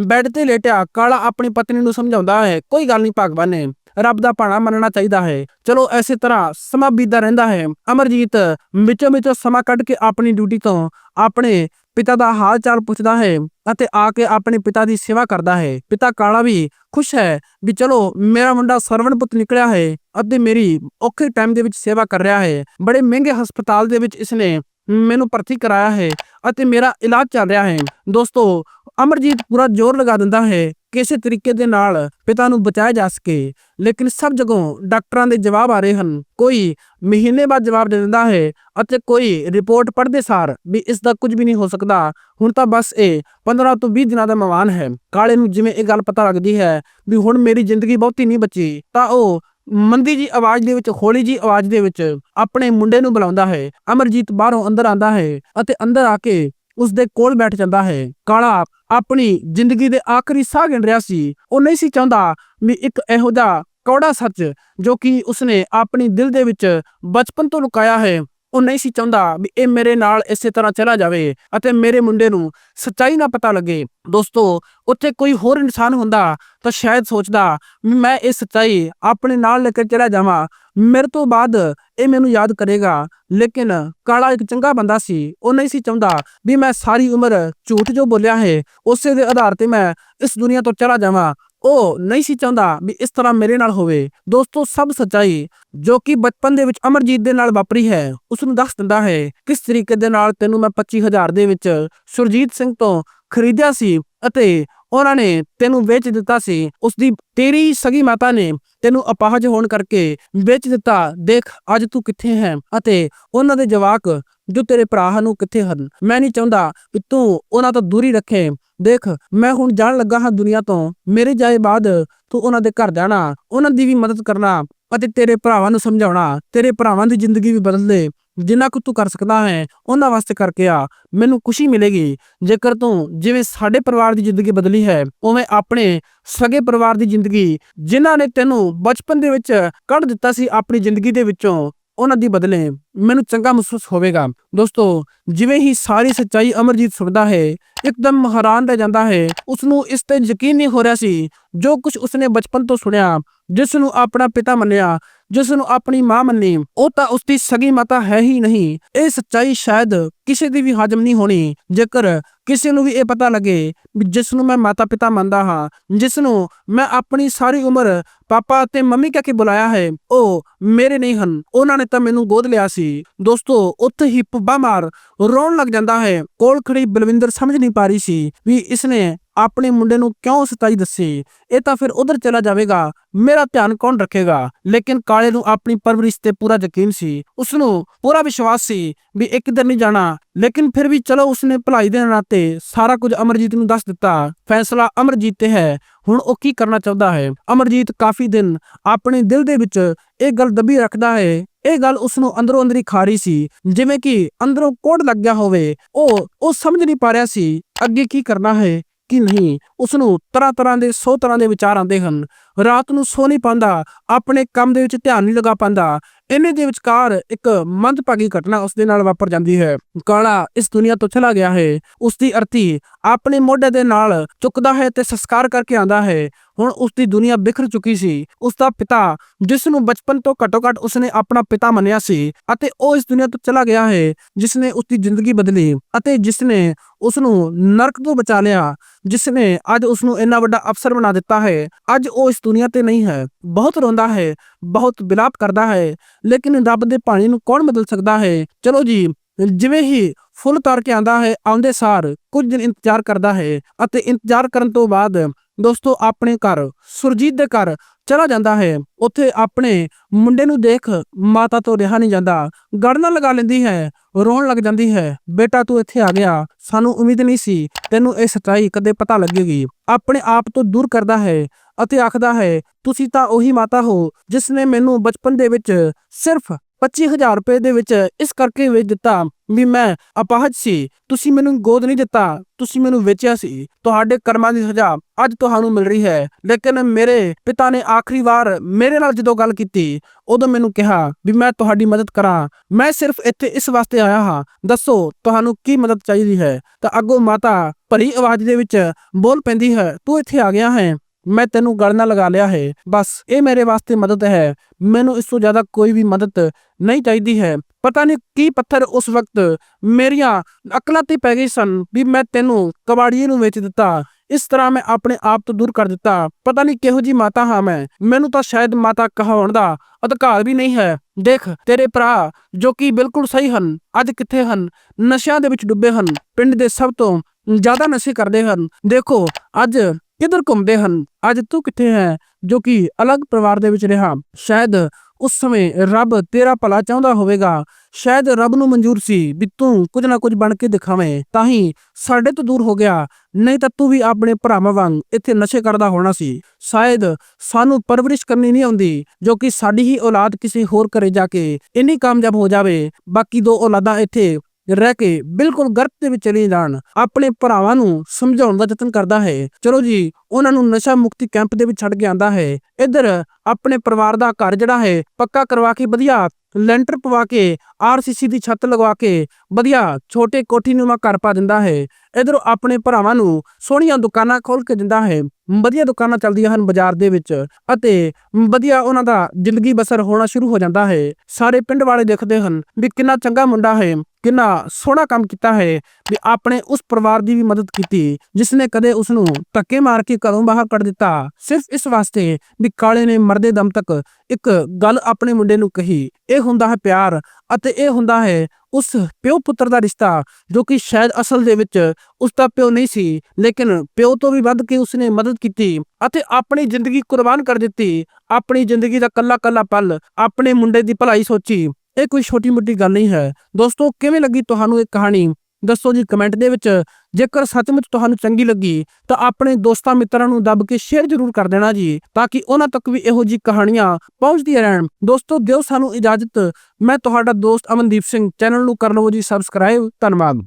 ਬੈੱਡ ਤੇ ਲੇਟਿਆ, ਕਾਲਾ ਆਪਣੀ ਪਤਨੀ ਨੂੰ ਸਮਝਾਉਂਦਾ ਹੈ, ਕੋਈ ਗੱਲ ਨਹੀਂ ਭਗਵਾਨ ਨੇ ਰੱਬ ਦਾ ਭਾਣਾ ਮੰਨਣਾ ਚਾਹੀਦਾ ਹੈ। ਚਲੋ ਐਸੇ ਤਰ੍ਹਾਂ ਸਮਾਂ ਬੀਤਦਾ ਰਹਿੰਦਾ ਹੈ। ਅਮਰਜੀਤ ਵਿੱਚੋਂ ਵਿੱਚੋਂ ਸਮਾਂ ਕੱਢ ਕੇ ਆਪਣੀ ਡਿਊਟੀ ਤੋਂ ਆਪਣੇ ਪਿਤਾ ਦਾ ਹਾਲ ਚਾਲ ਪੁੱਛਦਾ ਹੈ ਅਤੇ ਆ ਕੇ ਆਪਣੇ ਪਿਤਾ ਦੀ ਸੇਵਾ ਕਰਦਾ ਹੈ। ਪਿਤਾ ਕਾਲਾ ਵੀ ਖੁਸ਼ ਹੈ ਵੀ ਚਲੋ, ਮੇਰਾ ਮੁੰਡਾ ਸਰਵਣ ਪੁੱਤ ਨਿਕਲਿਆ ਹੈ ਅਤੇ ਮੇਰੀ ਔਖੇ ਟਾਈਮ ਦੇ ਵਿੱਚ ਸੇਵਾ ਕਰ ਰਿਹਾ ਹੈ। ਬੜੇ ਮਹਿੰਗੇ ਹਸਪਤਾਲ ਦੇ ਵਿੱਚ ਇਸਨੇ ਮੈਨੂੰ ਭਰਤੀ ਕਰਾਇਆ ਹੈ ਅਤੇ ਮੇਰਾ ਇਲਾਜ ਚੱਲ ਰਿਹਾ ਹੈ। ਦੋਸਤੋ, ਅਮਰਜੀਤ ਪੂਰਾ ਜ਼ੋਰ ਲਗਾ ਦਿੰਦਾ ਹੈ ਕਿਸੇ ਤਰੀਕੇ ਦੇ ਨਾਲ ਪਿਤਾ ਨੂੰ ਬਚਾਇਆ ਜਾ ਸਕੇ। ਲੇਕਿਨ ਸਭ ਜਗ੍ਹਾ ਡਾਕਟਰਾਂ ਦੇ ਜਵਾਬ ਆ ਰਹੇ ਹਨ। ਕੋਈ ਮਹੀਨੇ ਬਾਅਦ ਜਵਾਬ ਦੇ ਦਿੰਦਾ ਹੈ ਅਤੇ ਕੋਈ ਰਿਪੋਰਟ ਪੜ੍ਹਦੇ ਸਾਰ ਵੀ ਇਸ ਦਾ ਕੁਝ ਵੀ ਨਹੀਂ ਹੋ ਸਕਦਾ। ਹੁਣ ਤਾਂ ਬਸ ਇਹ 15 ਤੋਂ 20 ਦਿਨਾਂ ਦਾ ਮਵਾਨ ਹੈ। ਕਾਲੇ ਨੂੰ ਜਿਵੇਂ ਇਹ ਗੱਲ ਪਤਾ ਲੱਗਦੀ ਹੈ ਵੀ ਹੁਣ ਮੇਰੀ ਜ਼ਿੰਦਗੀ ਬਹੁਤੀ ਨਹੀਂ ਬਚੀ, ਤਾਂ ਉਹ ਮੰਦੀ ਜੀ ਆਵਾਜ਼ ਦੇ ਵਿੱਚ, ਹੌਲੀ ਜੀ ਆਵਾਜ਼ ਦੇ ਵਿੱਚ ਆਪਣੇ ਮੁੰਡੇ ਨੂੰ ਬੁਲਾਉਂਦਾ ਹੈ। ਅਮਰਜੀਤ ਬਾਹਰੋਂ ਅੰਦਰ ਆਂਦਾ ਹੈ ਅਤੇ ਅੰਦਰ ਆ ਕੇ ਉਸ ਦੇ ਕੋਲ ਬੈਠ ਜਾਂਦਾ ਹੈ। ਕਾਲਾ ਆਪਣੀ ਜ਼ਿੰਦਗੀ ਦੇ ਆਖਰੀ ਸਾਹ ਗਿਣ ਰਿਹਾ ਸੀ। ਉਹ ਨਹੀਂ ਸੀ ਚਾਹੁੰਦਾ ਵੀ ਇੱਕ ਇਹੋ ਜਿਹਾ ਕੌੜਾ ਸੱਚ ਜੋ ਕਿ ਉਸਨੇ ਆਪਣੀ ਦਿਲ ਦੇ ਵਿੱਚ ਬਚਪਨ ਤੋਂ ਲੁਕਾਇਆ ਹੈ। ਉਹ ਨਹੀਂ ਸੀ ਚਾਹੁੰਦਾ ਵੀ ਇਹ ਮੇਰੇ ਨਾਲ ਇਸੇ ਤਰ੍ਹਾਂ ਚਲਾ ਜਾਵੇ ਅਤੇ ਮੇਰੇ ਮੁੰਡੇ ਨੂੰ ਸੱਚਾਈ ਨਾ ਪਤਾ ਲੱਗੇ। ਦੋਸਤੋ, ਉੱਥੇ ਕੋਈ ਹੋਰ ਇਨਸਾਨ ਹੁੰਦਾ ਤਾਂ ਸ਼ਾਇਦ ਸੋਚਦਾ ਵੀ ਮੈਂ ਇਹ ਸੱਚਾਈ ਆਪਣੇ ਨਾਲ ਲੈ ਕੇ ਚਲਾ ਜਾਵਾਂ। ਮੇਰੇ ਤੋਂ ਬਾਅਦ ਇਹ ਮੈਨੂੰ ਯਾਦ ਕਰੇਗਾ। ਲੇਕਿਨ ਕਾਲਾ ਇੱਕ ਚੰਗਾ ਬੰਦਾ ਸੀ। ਉਹ ਨਹੀਂ ਸੀ ਚਾਹੁੰਦਾ ਵੀ ਮੈਂ ਸਾਰੀ ਉਮਰ ਝੂਠ ਜੋ ਬੋਲਿਆ ਹੈ, ਉਸੇ ਦੇ ਆਧਾਰ ਤੇ ਮੈਂ ਇਸ ਦੁਨੀਆ ਤੋਂ ਚਲਾ ਜਾਵਾਂ। ਉਹ ਨਹੀਂ ਸੀ ਚਾਹੁੰਦਾ ਵੀ ਇਸ ਤਰ੍ਹਾਂ ਮੇਰੇ ਨਾਲ ਹੋਵੇ। ਦੋਸਤੋ, ਸਭ ਸੱਚਾਈ ਜੋ ਕਿ ਬਚਪਨ ਦੇ ਵਿੱਚ ਅਮਰਜੀਤ ਦੇ ਨਾਲ ਵਾਪਰੀ ਹੈ ਉਸ ਨੂੰ ਦੱਸ ਦਿੰਦਾ ਹੈ, ਕਿਸ ਤਰੀਕੇ ਦੇ ਨਾਲ ਤੈਨੂੰ ਮੈਂ 25000 ਦੇ ਵਿੱਚ ਸੁਰਜੀਤ ਸਿੰਘ ਤੋਂ ਖਰੀਦਿਆ ਸੀ ਅਤੇ ਉਹਨਾਂ ਨੇ ਤੈਨੂੰ ਵੇਚ ਦਿੱਤਾ ਸੀ। ਉਸ ਦੀ ਤੇਰੀ ਸਗੀ ਮਾਤਾ ਨੇ ਤੈਨੂੰ ਅਪਾਹਜ ਹੋਣ ਕਰਕੇ ਵੇਚ ਦਿੱਤਾ। ਦੇਖ, ਅੱਜ ਤੂੰ ਕਿੱਥੇ ਹੈ ਅਤੇ ਉਹਨਾਂ ਦੇ ਜਵਾਕ ਜੋ ਤੇਰੇ ਭਰਾ ਨੂੰ ਕਿੱਥੇ ਹਨ? ਮੈਂ ਨਹੀਂ ਚਾਹੁੰਦਾ ਕਿ ਤੂੰ ਉਹਨਾਂ ਤੋਂ ਦੂਰੀ ਰੱਖੇ। ਦੇਖ, ਮੈਂ ਹੁਣ ਜਾਣ ਲੱਗਾ ਹਾਂ ਦੁਨੀਆ ਤੋਂ। ਮੇਰੇ ਜਾਏ ਬਾਅਦ ਤੂੰ ਉਹਨਾਂ ਦੇ ਘਰ ਜਾਣਾ, ਉਹਨਾਂ ਦੀ ਵੀ ਮਦਦ ਕਰਨਾ ਅਤੇ ਤੇਰੇ ਭਰਾਵਾਂ ਨੂੰ ਸਮਝਾਉਣਾ। ਤੇਰੇ ਭਰਾਵਾਂ ਦੀ ਜ਼ਿੰਦਗੀ ਵੀ ਬਦਲ ਦੇ। ਜਿੰਨਾ ਕੁ ਤੂੰ ਕਰ ਸਕਦਾ ਹੈ, ਉਹਨਾਂ ਵਾਸਤੇ ਕਰਕੇ ਆ, ਮੈਨੂੰ ਖੁਸ਼ੀ ਮਿਲੇਗੀ। ਜੇਕਰ ਤੂੰ ਜਿਵੇਂ ਸਾਡੇ ਪਰਿਵਾਰ ਦੀ ਜ਼ਿੰਦਗੀ ਬਦਲੀ ਹੈ, ਉਵੇਂ ਆਪਣੇ ਸਗੇ ਪਰਿਵਾਰ ਦੀ ਜ਼ਿੰਦਗੀ, ਜਿਨ੍ਹਾਂ ਨੇ ਤੈਨੂੰ ਬਚਪਨ ਦੇ ਵਿੱਚ ਕੱਢ ਦਿੱਤਾ ਸੀ ਆਪਣੀ ਜ਼ਿੰਦਗੀ ਦੇ ਵਿੱਚੋਂ, ਉਹਨਾਂ ਦੀ ਬਦਲੇ ਮੈਨੂੰ ਚੰਗਾ ਮਹਿਸੂਸ ਹੋਵੇਗਾ। ਦੋਸਤੋ, ਜਿਵੇਂ ਹੀ ਸਾਰੀ ਸੱਚਾਈ ਅਮਰਜੀਤ ਸੁਣਦਾ ਹੈ, ਇੱਕਦਮ ਹੈਰਾਨ ਰਹਿ ਜਾਂਦਾ ਹੈ ਉਸ ਨੂੰ ਇਸ ਤੇ ਯਕੀਨ ਨਹੀਂ ਹੋ ਰਿਹਾ ਸੀ, ਜੋ ਕੁਝ ਉਸਨੇ ਬਚਪਨ ਤੋਂ ਸੁਣਿਆ ਜਿਸ ਨੂੰ ਆਪਣਾ ਪਿਤਾ ਮੰਨਿਆ ਜਿਸ ਨੂੰ ਆਪਣੀ ਮਾਂ ਮੰਨੀ, ਉਹ ਤਾਂ ਉਸ ਦੀ ਸਗੀ ਮਾਤਾ ਹੈ ਹੀ ਨਹੀਂ। ਇਹ ਸੱਚਾਈ ਸ਼ਾਇਦ ਕਿਸੇ ਦੀ ਵੀ ਹਾਜ਼ਮ ਨਹੀਂ ਹੋਣੀ। ਜੇਕਰ ਕਿਸੇ ਨੂੰ ਵੀ ਇਹ ਪਤਾ ਲੱਗੇ ਵੀ ਜਿਸ ਨੂੰ ਮੈਂ ਮਾਤਾ ਪਿਤਾ ਮੰਨਦਾ ਹਾਂ ਜਿਸ ਨੂੰ ਮੈਂ ਆਪਣੀ ਸਾਰੀ ਉਮਰ ਪਾਪਾ ਅਤੇ ਮੰਮੀ ਕਹਿ ਕੇ ਬੁਲਾਇਆ ਹੈ, ਉਹ ਮੇਰੇ ਨਹੀਂ ਹਨ। ਉਹਨਾਂ ਨੇ ਤਾਂ ਮੈਨੂੰ ਗੋਦ ਲਿਆ ਸੀ। ਦੋਸਤੋ, ਉੱਥੇ ਹੀ ਪੁੱਬਾ ਮਾਰ ਰੋਣ ਲੱਗ ਜਾਂਦਾ ਹੈ। ਕੋਲ ਖੜੀ ਬਲਵਿੰਦਰ ਸਮਝ ਨਹੀਂ ਪਾ ਰਹੀ ਸੀ ਵੀ ਇਸਨੇ ਆਪਣੇ ਮੁੰਡੇ ਨੂੰ ਕਿਉਂ ਸਤਾਈ ਦੱਸੀ। ਇਹ ਤਾਂ ਫਿਰ ਉਧਰ ਚਲਾ ਜਾਵੇਗਾ। ਮੇਰਾ ਧਿਆਨ ਕੌਣ ਰੱਖੇਗਾ? ਲੇਕਿਨ ਕਾਲੇ ਨੂੰ ਆਪਣੀ ਪਰਵਰਿਸ਼ ਤੇ ਪੂਰਾ ਯਕੀਨ ਸੀ। ਉਸ ਨੂੰ ਪੂਰਾ ਵਿਸ਼ਵਾਸ ਸੀ ਵੀ ਇੱਕ ਦਿਨ ਨਹੀਂ ਜਾਣਾ। ਲੇਕਿਨ ਫਿਰ ਵੀ ਚਲੋ ਉਸਨੇ ਭਲਾਈ ਦੇ ਨਾਤੇ ਸਾਰਾ ਕੁਝ ਅਮਰਜੀਤ ਨੂੰ ਦੱਸ ਦਿੱਤਾ। ਫੈਸਲਾ ਅਮਰਜੀਤ ਤੇ ਹੈ। ਹੁਣ ਉਹ ਕੀ ਕਰਨਾ ਚਾਹੁੰਦਾ ਹੈ? ਅਮਰਜੀਤ ਕਾਫੀ ਦਿਨ ਆਪਣੇ ਦਿਲ ਦੇ ਵਿੱਚ ਇਹ ਗੱਲ ਦਬੀ ਰੱਖਦਾ ਹੈ। ਇਹ ਗੱਲ ਉਸ ਨੂੰ ਅੰਦਰੋਂ ਅੰਦਰੀ ਖਾ ਰਹੀ ਸੀ। ਜਿਵੇਂ ਕਿ ਅੰਦਰੋਂ ਕੋੜ ਲੱਗਿਆ ਹੋਵੇ। ਉਹ ਉਹ ਸਮਝ ਨਹੀਂ ਪਾ ਰਿਹਾ ਸੀ ਅੱਗੇ ਕੀ ਕਰਨਾ ਹੈ, ਕਿ ਨਹੀਂ। ਉਸ ਨੂੰ ਤਰ੍ਹਾਂ ਤਰ੍ਹਾਂ ਦੇ 100 ਤਰ੍ਹਾਂ ਦੇ ਵਿਚਾਰ ਆਉਂਦੇ ਹਨ। ਰਾਤ ਨੂੰ ਸੋ ਨਹੀਂ ਪਾਉਂਦਾ, ਆਪਣੇ ਕੰਮ ਦੇ ਵਿੱਚ ਧਿਆਨ ਨਹੀਂ ਲਗਾ ਪਾਉਂਦਾ। ਇਹਨੇ ਦੇ ਵਿਚਕਾਰ ਇੱਕ ਮੰਦਭਾਗੀ ਘਟਨਾ ਉਸ ਦੇ ਨਾਲ ਵਾਪਰ ਜਾਂਦੀ ਹੈ। ਕਾਲਾ ਇਸ ਦੁਨੀਆ ਤੋਂ ਚਲਾ ਗਿਆ ਹੈ। ਉਸ ਦੀ ਅਰਥੀ ਆਪਣੇ ਮੋਢੇ ਦੇ ਨਾਲ ਚੁੱਕਦਾ ਹੈ ਤੇ ਸੰਸਕਾਰ ਕਰਕੇ ਆਂਦਾ ਹੈ। ਹੁਣ ਉਸ ਦੀ ਦੁਨੀਆ ਬਿਖਰ ਚੁੱਕੀ ਸੀ। ਉਸ ਦਾ ਪਿਤਾ, ਜਿਸ ਨੂੰ ਬਚਪਨ ਤੋਂ ਘੱਟੋ ਘੱਟ ਉਸਨੇ ਆਪਣਾ ਪਿਤਾ ਮੰਨਿਆ ਸੀ ਅਤੇ ਉਹ ਇਸ ਦੁਨੀਆ ਤੋਂ ਚਲਾ ਗਿਆ ਹੈ, ਜਿਸ ਨੇ ਉਸ ਦੀ ਜ਼ਿੰਦਗੀ ਬਦਲੀ ਅਤੇ ਜਿਸ ਨੇ ਉਸ ਨੂੰ ਨਰਕ ਤੋਂ ਬਚਾ ਲਿਆ, ਜਿਸ ਨੇ ਅੱਜ ਉਸ ਨੂੰ ਇੰਨਾ ਵੱਡਾ ਅਫਸਰ ਬਣਾ ਦਿੱਤਾ ਹੈ। ਅੱਜ ਉਹ ਇਸ ਦੁਨੀਆ ਤੇ ਨਹੀਂ ਹੈ। ਬਹੁਤ ਰੋਂਦਾ ਹੈ, ਬਹੁਤ ਬਿਲਾਪ ਕਰਦਾ ਹੈ, ਲੇਕਿਨ ਰੱਬ ਦੇ ਪਾਣੀ ਨੂੰ ਕੌਣ ਬਦਲ ਸਕਦਾ ਹੈ? ਚਲੋ ਜੀ, ਜਿਵੇਂ ਹੀ ਫੁੱਲ ਤਾਰ ਕੇ ਆਂਦਾ ਹੈ, ਆਉਂਦੇ ਸਾਰ ਕੁਝ ਦਿਨ ਇੰਤਜ਼ਾਰ ਕਰਦਾ ਹੈ ਅਤੇ ਇੰਤਜ਼ਾਰ ਕਰਨ ਤੋਂ ਬਾਅਦ ਦੋਸਤੋ ਆਪਣੇ ਘਰ, ਸੁਰਜੀਤ ਦੇ ਘਰ ਚਲਾ ਜਾਂਦਾ ਹੈ। ਉੱਥੇ ਆਪਣੇ ਮੁੰਡੇ ਨੂੰ ਦੇਖ ਮਾਤਾ ਤੋਂ ਰਿਹਾ ਨਹੀਂ ਜਾਂਦਾ। ਗੜਨਾ ਲਗਾ ਲੈਂਦੀ ਹੈ, ਰੋਣ ਲੱਗ ਜਾਂਦੀ ਹੈ, ਬੇਟਾ ਤੂੰ ਇੱਥੇ ਆ ਗਿਆ, ਸਾਨੂੰ ਉਮੀਦ ਨਹੀਂ ਸੀ, ਤੈਨੂੰ ਇਹ ਸੱਚਾਈ ਕਦੇ ਪਤਾ ਲੱਗੇਗੀ। ਆਪਣੇ ਆਪ ਤੋਂ ਦੂਰ ਕਰਦਾ ਹੈ ਅਤੇ ਆਖਦਾ ਹੈ, ਤੁਸੀਂ ਤਾਂ ਉਹੀ ਮਾਤਾ ਹੋ ਜਿਸ ਨੇ ਮੈਨੂੰ ਬਚਪਨ ਦੇ ਵਿੱਚ ਸਿਰਫ 25000 ਰੁਪਏ ਦੇ ਵਿੱਚ ਇਸ ਕਰਕੇ ਵੇਚ ਦਿੱਤਾ ਵੀ ਮੈਂ ਅਪਾਹਜ ਸੀ। ਤੁਸੀਂ ਮੈਨੂੰ ਗੋਦ ਨਹੀਂ ਦਿੱਤਾ, ਤੁਸੀਂ ਮੈਨੂੰ ਵੇਚਿਆ ਸੀ। ਤੁਹਾਡੇ ਕਰਮਾਂ ਦੀ ਸਜ਼ਾ ਅੱਜ ਤੁਹਾਨੂੰ ਮਿਲ ਰਹੀ ਹੈ। ਲੇਕਿਨ ਮੇਰੇ ਪਿਤਾ ਨੇ ਆਖਰੀ ਵਾਰ ਮੇਰੇ ਨਾਲ ਜਦੋਂ ਗੱਲ ਕੀਤੀ, ਉਦੋਂ ਮੈਨੂੰ ਕਿਹਾ ਵੀ ਮੈਂ ਤੁਹਾਡੀ ਮਦਦ ਕਰਾਂ। ਮੈਂ ਸਿਰਫ ਇੱਥੇ ਇਸ ਵਾਸਤੇ ਆਇਆ ਹਾਂ। ਦੱਸੋ, ਤੁਹਾਨੂੰ ਕੀ ਮਦਦ ਚਾਹੀਦੀ ਹੈ? ਤਾਂ ਅੱਗੋਂ ਮਾਤਾ ਭਰੀ ਆਵਾਜ਼ ਦੇ ਵਿੱਚ ਬੋਲ ਪੈਂਦੀ ਹੈ, ਤੂੰ ਇੱਥੇ ਆ ਗਿਆ ਹੈ। ਮੈਂ ਤੈਨੂੰ ਗਲ ਨਾਲ ਲਗਾ ਲਿਆ ਹੈ। ਬਸ, ਇਹ ਮੇਰੇ ਵਾਸਤੇ ਮਦਦ ਹੈ। ਮੈਨੂੰ ਇਸ ਤੋਂ ਜ਼ਿਆਦਾ ਕੋਈ ਵੀ ਮਦਦ ਨਹੀਂ ਚਾਹੀਦੀ ਹੈ। ਪਤਾ ਨਹੀਂ ਕੀ ਪੱਥਰ ਉਸ ਵਕਤ ਮੇਰੀਆਂ ਅਕਲਾਂ ਤੇ ਪੈ ਗਏ ਸਨ ਵੀ ਮੈਂ ਤੈਨੂੰ ਕਬਾੜੀਏ ਨੂੰ ਵੇਚ ਦਿੱਤਾ। ਇਸ ਤਰ੍ਹਾਂ ਮੈਂ ਆਪਣੇ ਆਪ ਤੋਂ ਦੂਰ ਕਰ ਦਿੱਤਾ। ਪਤਾ ਨਹੀਂ ਕਿਹੋ ਜੀ ਮਾਤਾ ਹਾਂ ਮੈਂ। ਮੈਨੂੰ ਤਾਂ ਸ਼ਾਇਦ ਮਾਤਾ ਕਹਾਉਣ ਦਾ ਅਧਿਕਾਰ ਵੀ ਨਹੀਂ ਹੈ। ਦੇਖ, ਤੇਰੇ ਭਰਾ ਜੋ ਕਿ ਬਿਲਕੁਲ ਸਹੀ ਹਨ, ਅੱਜ ਕਿੱਥੇ ਹਨ, ਨਸ਼ਿਆਂ ਦੇ ਵਿੱਚ ਡੁੱਬੇ ਹਨ, ਪਿੰਡ ਦੇ ਸਭ ਤੋਂ ਜ਼ਿਆਦਾ ਨਸ਼ੇ ਕਰਦੇ ਹਨ। ਦੇਖੋ, ਅੱਜ ਕਿੱਧਰ ਘੁੰਮਦੇ ਹਨ? ਅੱਜ ਤੂੰ ਕਿੱਥੇ ਹੈ ਜੋ ਕਿ ਅਲੱਗ ਪਰਿਵਾਰ ਦੇ ਵਿੱਚ ਰਿਹਾ? ਸ਼ਾਇਦ ਉਸ ਸਮੇਂ ਰੱਬ ਤੇਰਾ ਭਲਾ ਚਾਹੁੰਦਾ ਹੋਵੇਗਾ। ਸ਼ਾਇਦ ਰੱਬ ਨੂੰ ਮਨਜ਼ੂਰ ਸੀ ਵੀ ਤੂੰ ਕੁਝ ਨਾ ਕੁਝ ਬਣ ਕੇ ਦਿਖਾਵੇਂ, ਤਾਂ ਹੀ ਸਾਡੇ ਤੋਂ ਦੂਰ ਹੋ ਗਿਆ। ਨਹੀਂ ਤਾਂ ਤੂੰ ਵੀ ਆਪਣੇ ਭਰਾਵਾਂ ਵਾਂਗ ਇੱਥੇ ਨਸ਼ੇ ਕਰਦਾ ਹੋਣਾ ਸੀ। ਸ਼ਾਇਦ ਸਾਨੂੰ ਪਰਵਰਿਸ਼ ਕਰਨੀ ਨਹੀਂ ਆਉਂਦੀ, ਜੋ ਕਿ ਸਾਡੀ ਹੀ ਔਲਾਦ ਕਿਸੇ ਹੋਰ ਘਰੇ ਜਾ ਕੇ ਇੰਨੀ ਕਾਮਯਾਬ ਹੋ ਜਾਵੇ। ਬਾਕੀ ਦੋ ਔਲਾਦਾਂ ਇੱਥੇ ਰਹਿ ਕੇ ਬਿਲਕੁਲ ਗਰਤ ਦੇ ਵਿੱਚ ਚਲੇ ਜਾਣ, ਆਪਣੇ ਭਰਾਵਾਂ ਨੂੰ ਸਮਝਾਉਣ ਦਾ ਯਤਨ ਕਰਦਾ ਹੈ। ਚਲੋ ਜੀ ਉਹਨਾਂ ਨੂੰ ਨਸ਼ਾ ਮੁਕਤੀ ਕੈਂਪ ਦੇ ਵਿੱਚ ਛੱਡ ਕੇ ਆਂਦਾ ਹੈ। ਇੱਧਰ ਆਪਣੇ ਪਰਿਵਾਰ ਦਾ ਘਰ ਜਿਹੜਾ ਹੈ, ਪੱਕਾ ਕਰਵਾ ਕੇ ਵਧੀਆ ਲੈਂਟਰ ਪਵਾ ਕੇ ਆਰਸੀਸੀ ਦੀ ਛੱਤ ਲਗਵਾ ਕੇ ਵਧੀਆ ਛੋਟੇ ਕੋਠੀ ਨੂੰ ਘਰ ਪਾ ਦਿੰਦਾ ਹੈ। ਇਧਰ ਆਪਣੇ ਭਰਾਵਾਂ ਨੂੰ ਸੋਹਣੀਆਂ ਦੁਕਾਨਾਂ ਖੋਲ ਕੇ ਦਿੰਦਾ ਹੈ। ਵਧੀਆ ਦੁਕਾਨਾਂ ਚੱਲਦੀਆਂ ਹਨ ਬਾਜ਼ਾਰ ਦੇ ਵਿੱਚ ਅਤੇ ਵਧੀਆ ਉਹਨਾਂ ਦਾ ਜ਼ਿੰਦਗੀ ਬਸਰ ਹੋਣਾ ਸ਼ੁਰੂ ਹੋ ਜਾਂਦਾ ਹੈ। ਸਾਰੇ ਪਿੰਡ ਵਾਲੇ ਦੇਖਦੇ ਹਨ ਵੀ ਕਿੰਨਾ ਚੰਗਾ ਮੁੰਡਾ ਹੈ, ਕਿੰਨਾ ਸੋਹਣਾ ਕੰਮ ਕੀਤਾ ਹੈ, ਵੀ ਆਪਣੇ ਉਸ ਪਰਿਵਾਰ ਦੀ ਵੀ ਮਦਦ ਕੀਤੀ ਜਿਸ ਨੇ ਕਦੇ ਉਸ ਨੂੰ ਧੱਕੇ ਮਾਰ ਕੇ ਘਰੋਂ ਬਾਹਰ ਕੱਢ ਦਿੱਤਾ। ਸਿਰਫ ਇਸ ਵਾਸਤੇ ਵੀ ਕਾਲੇ ਨੇ ਮਰਦੇ ਦਮ ਤੱਕ ਇੱਕ ਗੱਲ ਆਪਣੇ ਮੁੰਡੇ ਨੂੰ ਕਹੀ। ਇਹ ਹੁੰਦਾ ਹੈ ਪਿਆਰ ਅਤੇ ਇਹ ਹੁੰਦਾ ਹੈ ਉਸ ਪਿਓ ਪੁੱਤਰ ਦਾ ਰਿਸ਼ਤਾ, ਜੋ ਕਿ ਸ਼ਾਇਦ ਅਸਲ ਦੇ ਵਿੱਚ ਉਸ ਦਾ ਪਿਓ ਨਹੀਂ ਸੀ, ਲੇਕਿਨ ਪਿਓ ਤੋਂ ਵੀ ਵੱਧ ਕੇ ਉਸਨੇ ਮਦਦ ਕੀਤੀ ਅਤੇ ਆਪਣੀ ਜ਼ਿੰਦਗੀ ਕੁਰਬਾਨ ਕਰ ਦਿੱਤੀ। ਆਪਣੀ ਜ਼ਿੰਦਗੀ ਦਾ ਕੱਲਾ ਕੱਲਾ ਪਲ, ਆਪਣੇ ਮੁੰਡੇ ਦੀ ਭਲਾਈ ਸੋਚੀ। ਇਹ ਕੋਈ ਛੋਟੀ ਮੋਟੀ ਗੱਲ ਨਹੀਂ ਹੈ। ਦੋਸਤੋ, ਕਿਵੇਂ ਲੱਗੀ ਤੁਹਾਨੂੰ ਇਹ ਕਹਾਣੀ? ਦੱਸੋ ਜੀ ਕਮੈਂਟ ਦੇ ਵਿੱਚ, ਜੇਕਰ ਸੱਚਮੁੱਚ ਤੁਹਾਨੂੰ ਚੰਗੀ ਲੱਗੀ, ਤਾਂ ਆਪਣੇ ਦੋਸਤਾਂ ਮਿੱਤਰਾਂ ਨੂੰ ਦੱਬ ਕੇ ਸ਼ੇਅਰ ਜ਼ਰੂਰ ਕਰ ਦੇਣਾ ਜੀ, ਤਾਂ ਕਿ ਉਹਨਾਂ ਤੱਕ ਵੀ ਇਹੋ ਜੀ ਕਹਾਣੀਆਂ ਪਹੁੰਚਦੀਆਂ ਰਹਿਣ। ਦੋਸਤੋ, ਦਿਓ ਸਾਨੂੰ ਇਜਾਜ਼ਤ। ਮੈਂ ਤੁਹਾਡਾ ਦੋਸਤ ਅਮਨਦੀਪ ਸਿੰਘ ਚੈਨਲ ਨੂੰ ਕਰ ਲਵੋ ਜੀ ਸਬਸਕ੍ਰਾਈਬ ਧੰਨਵਾਦ।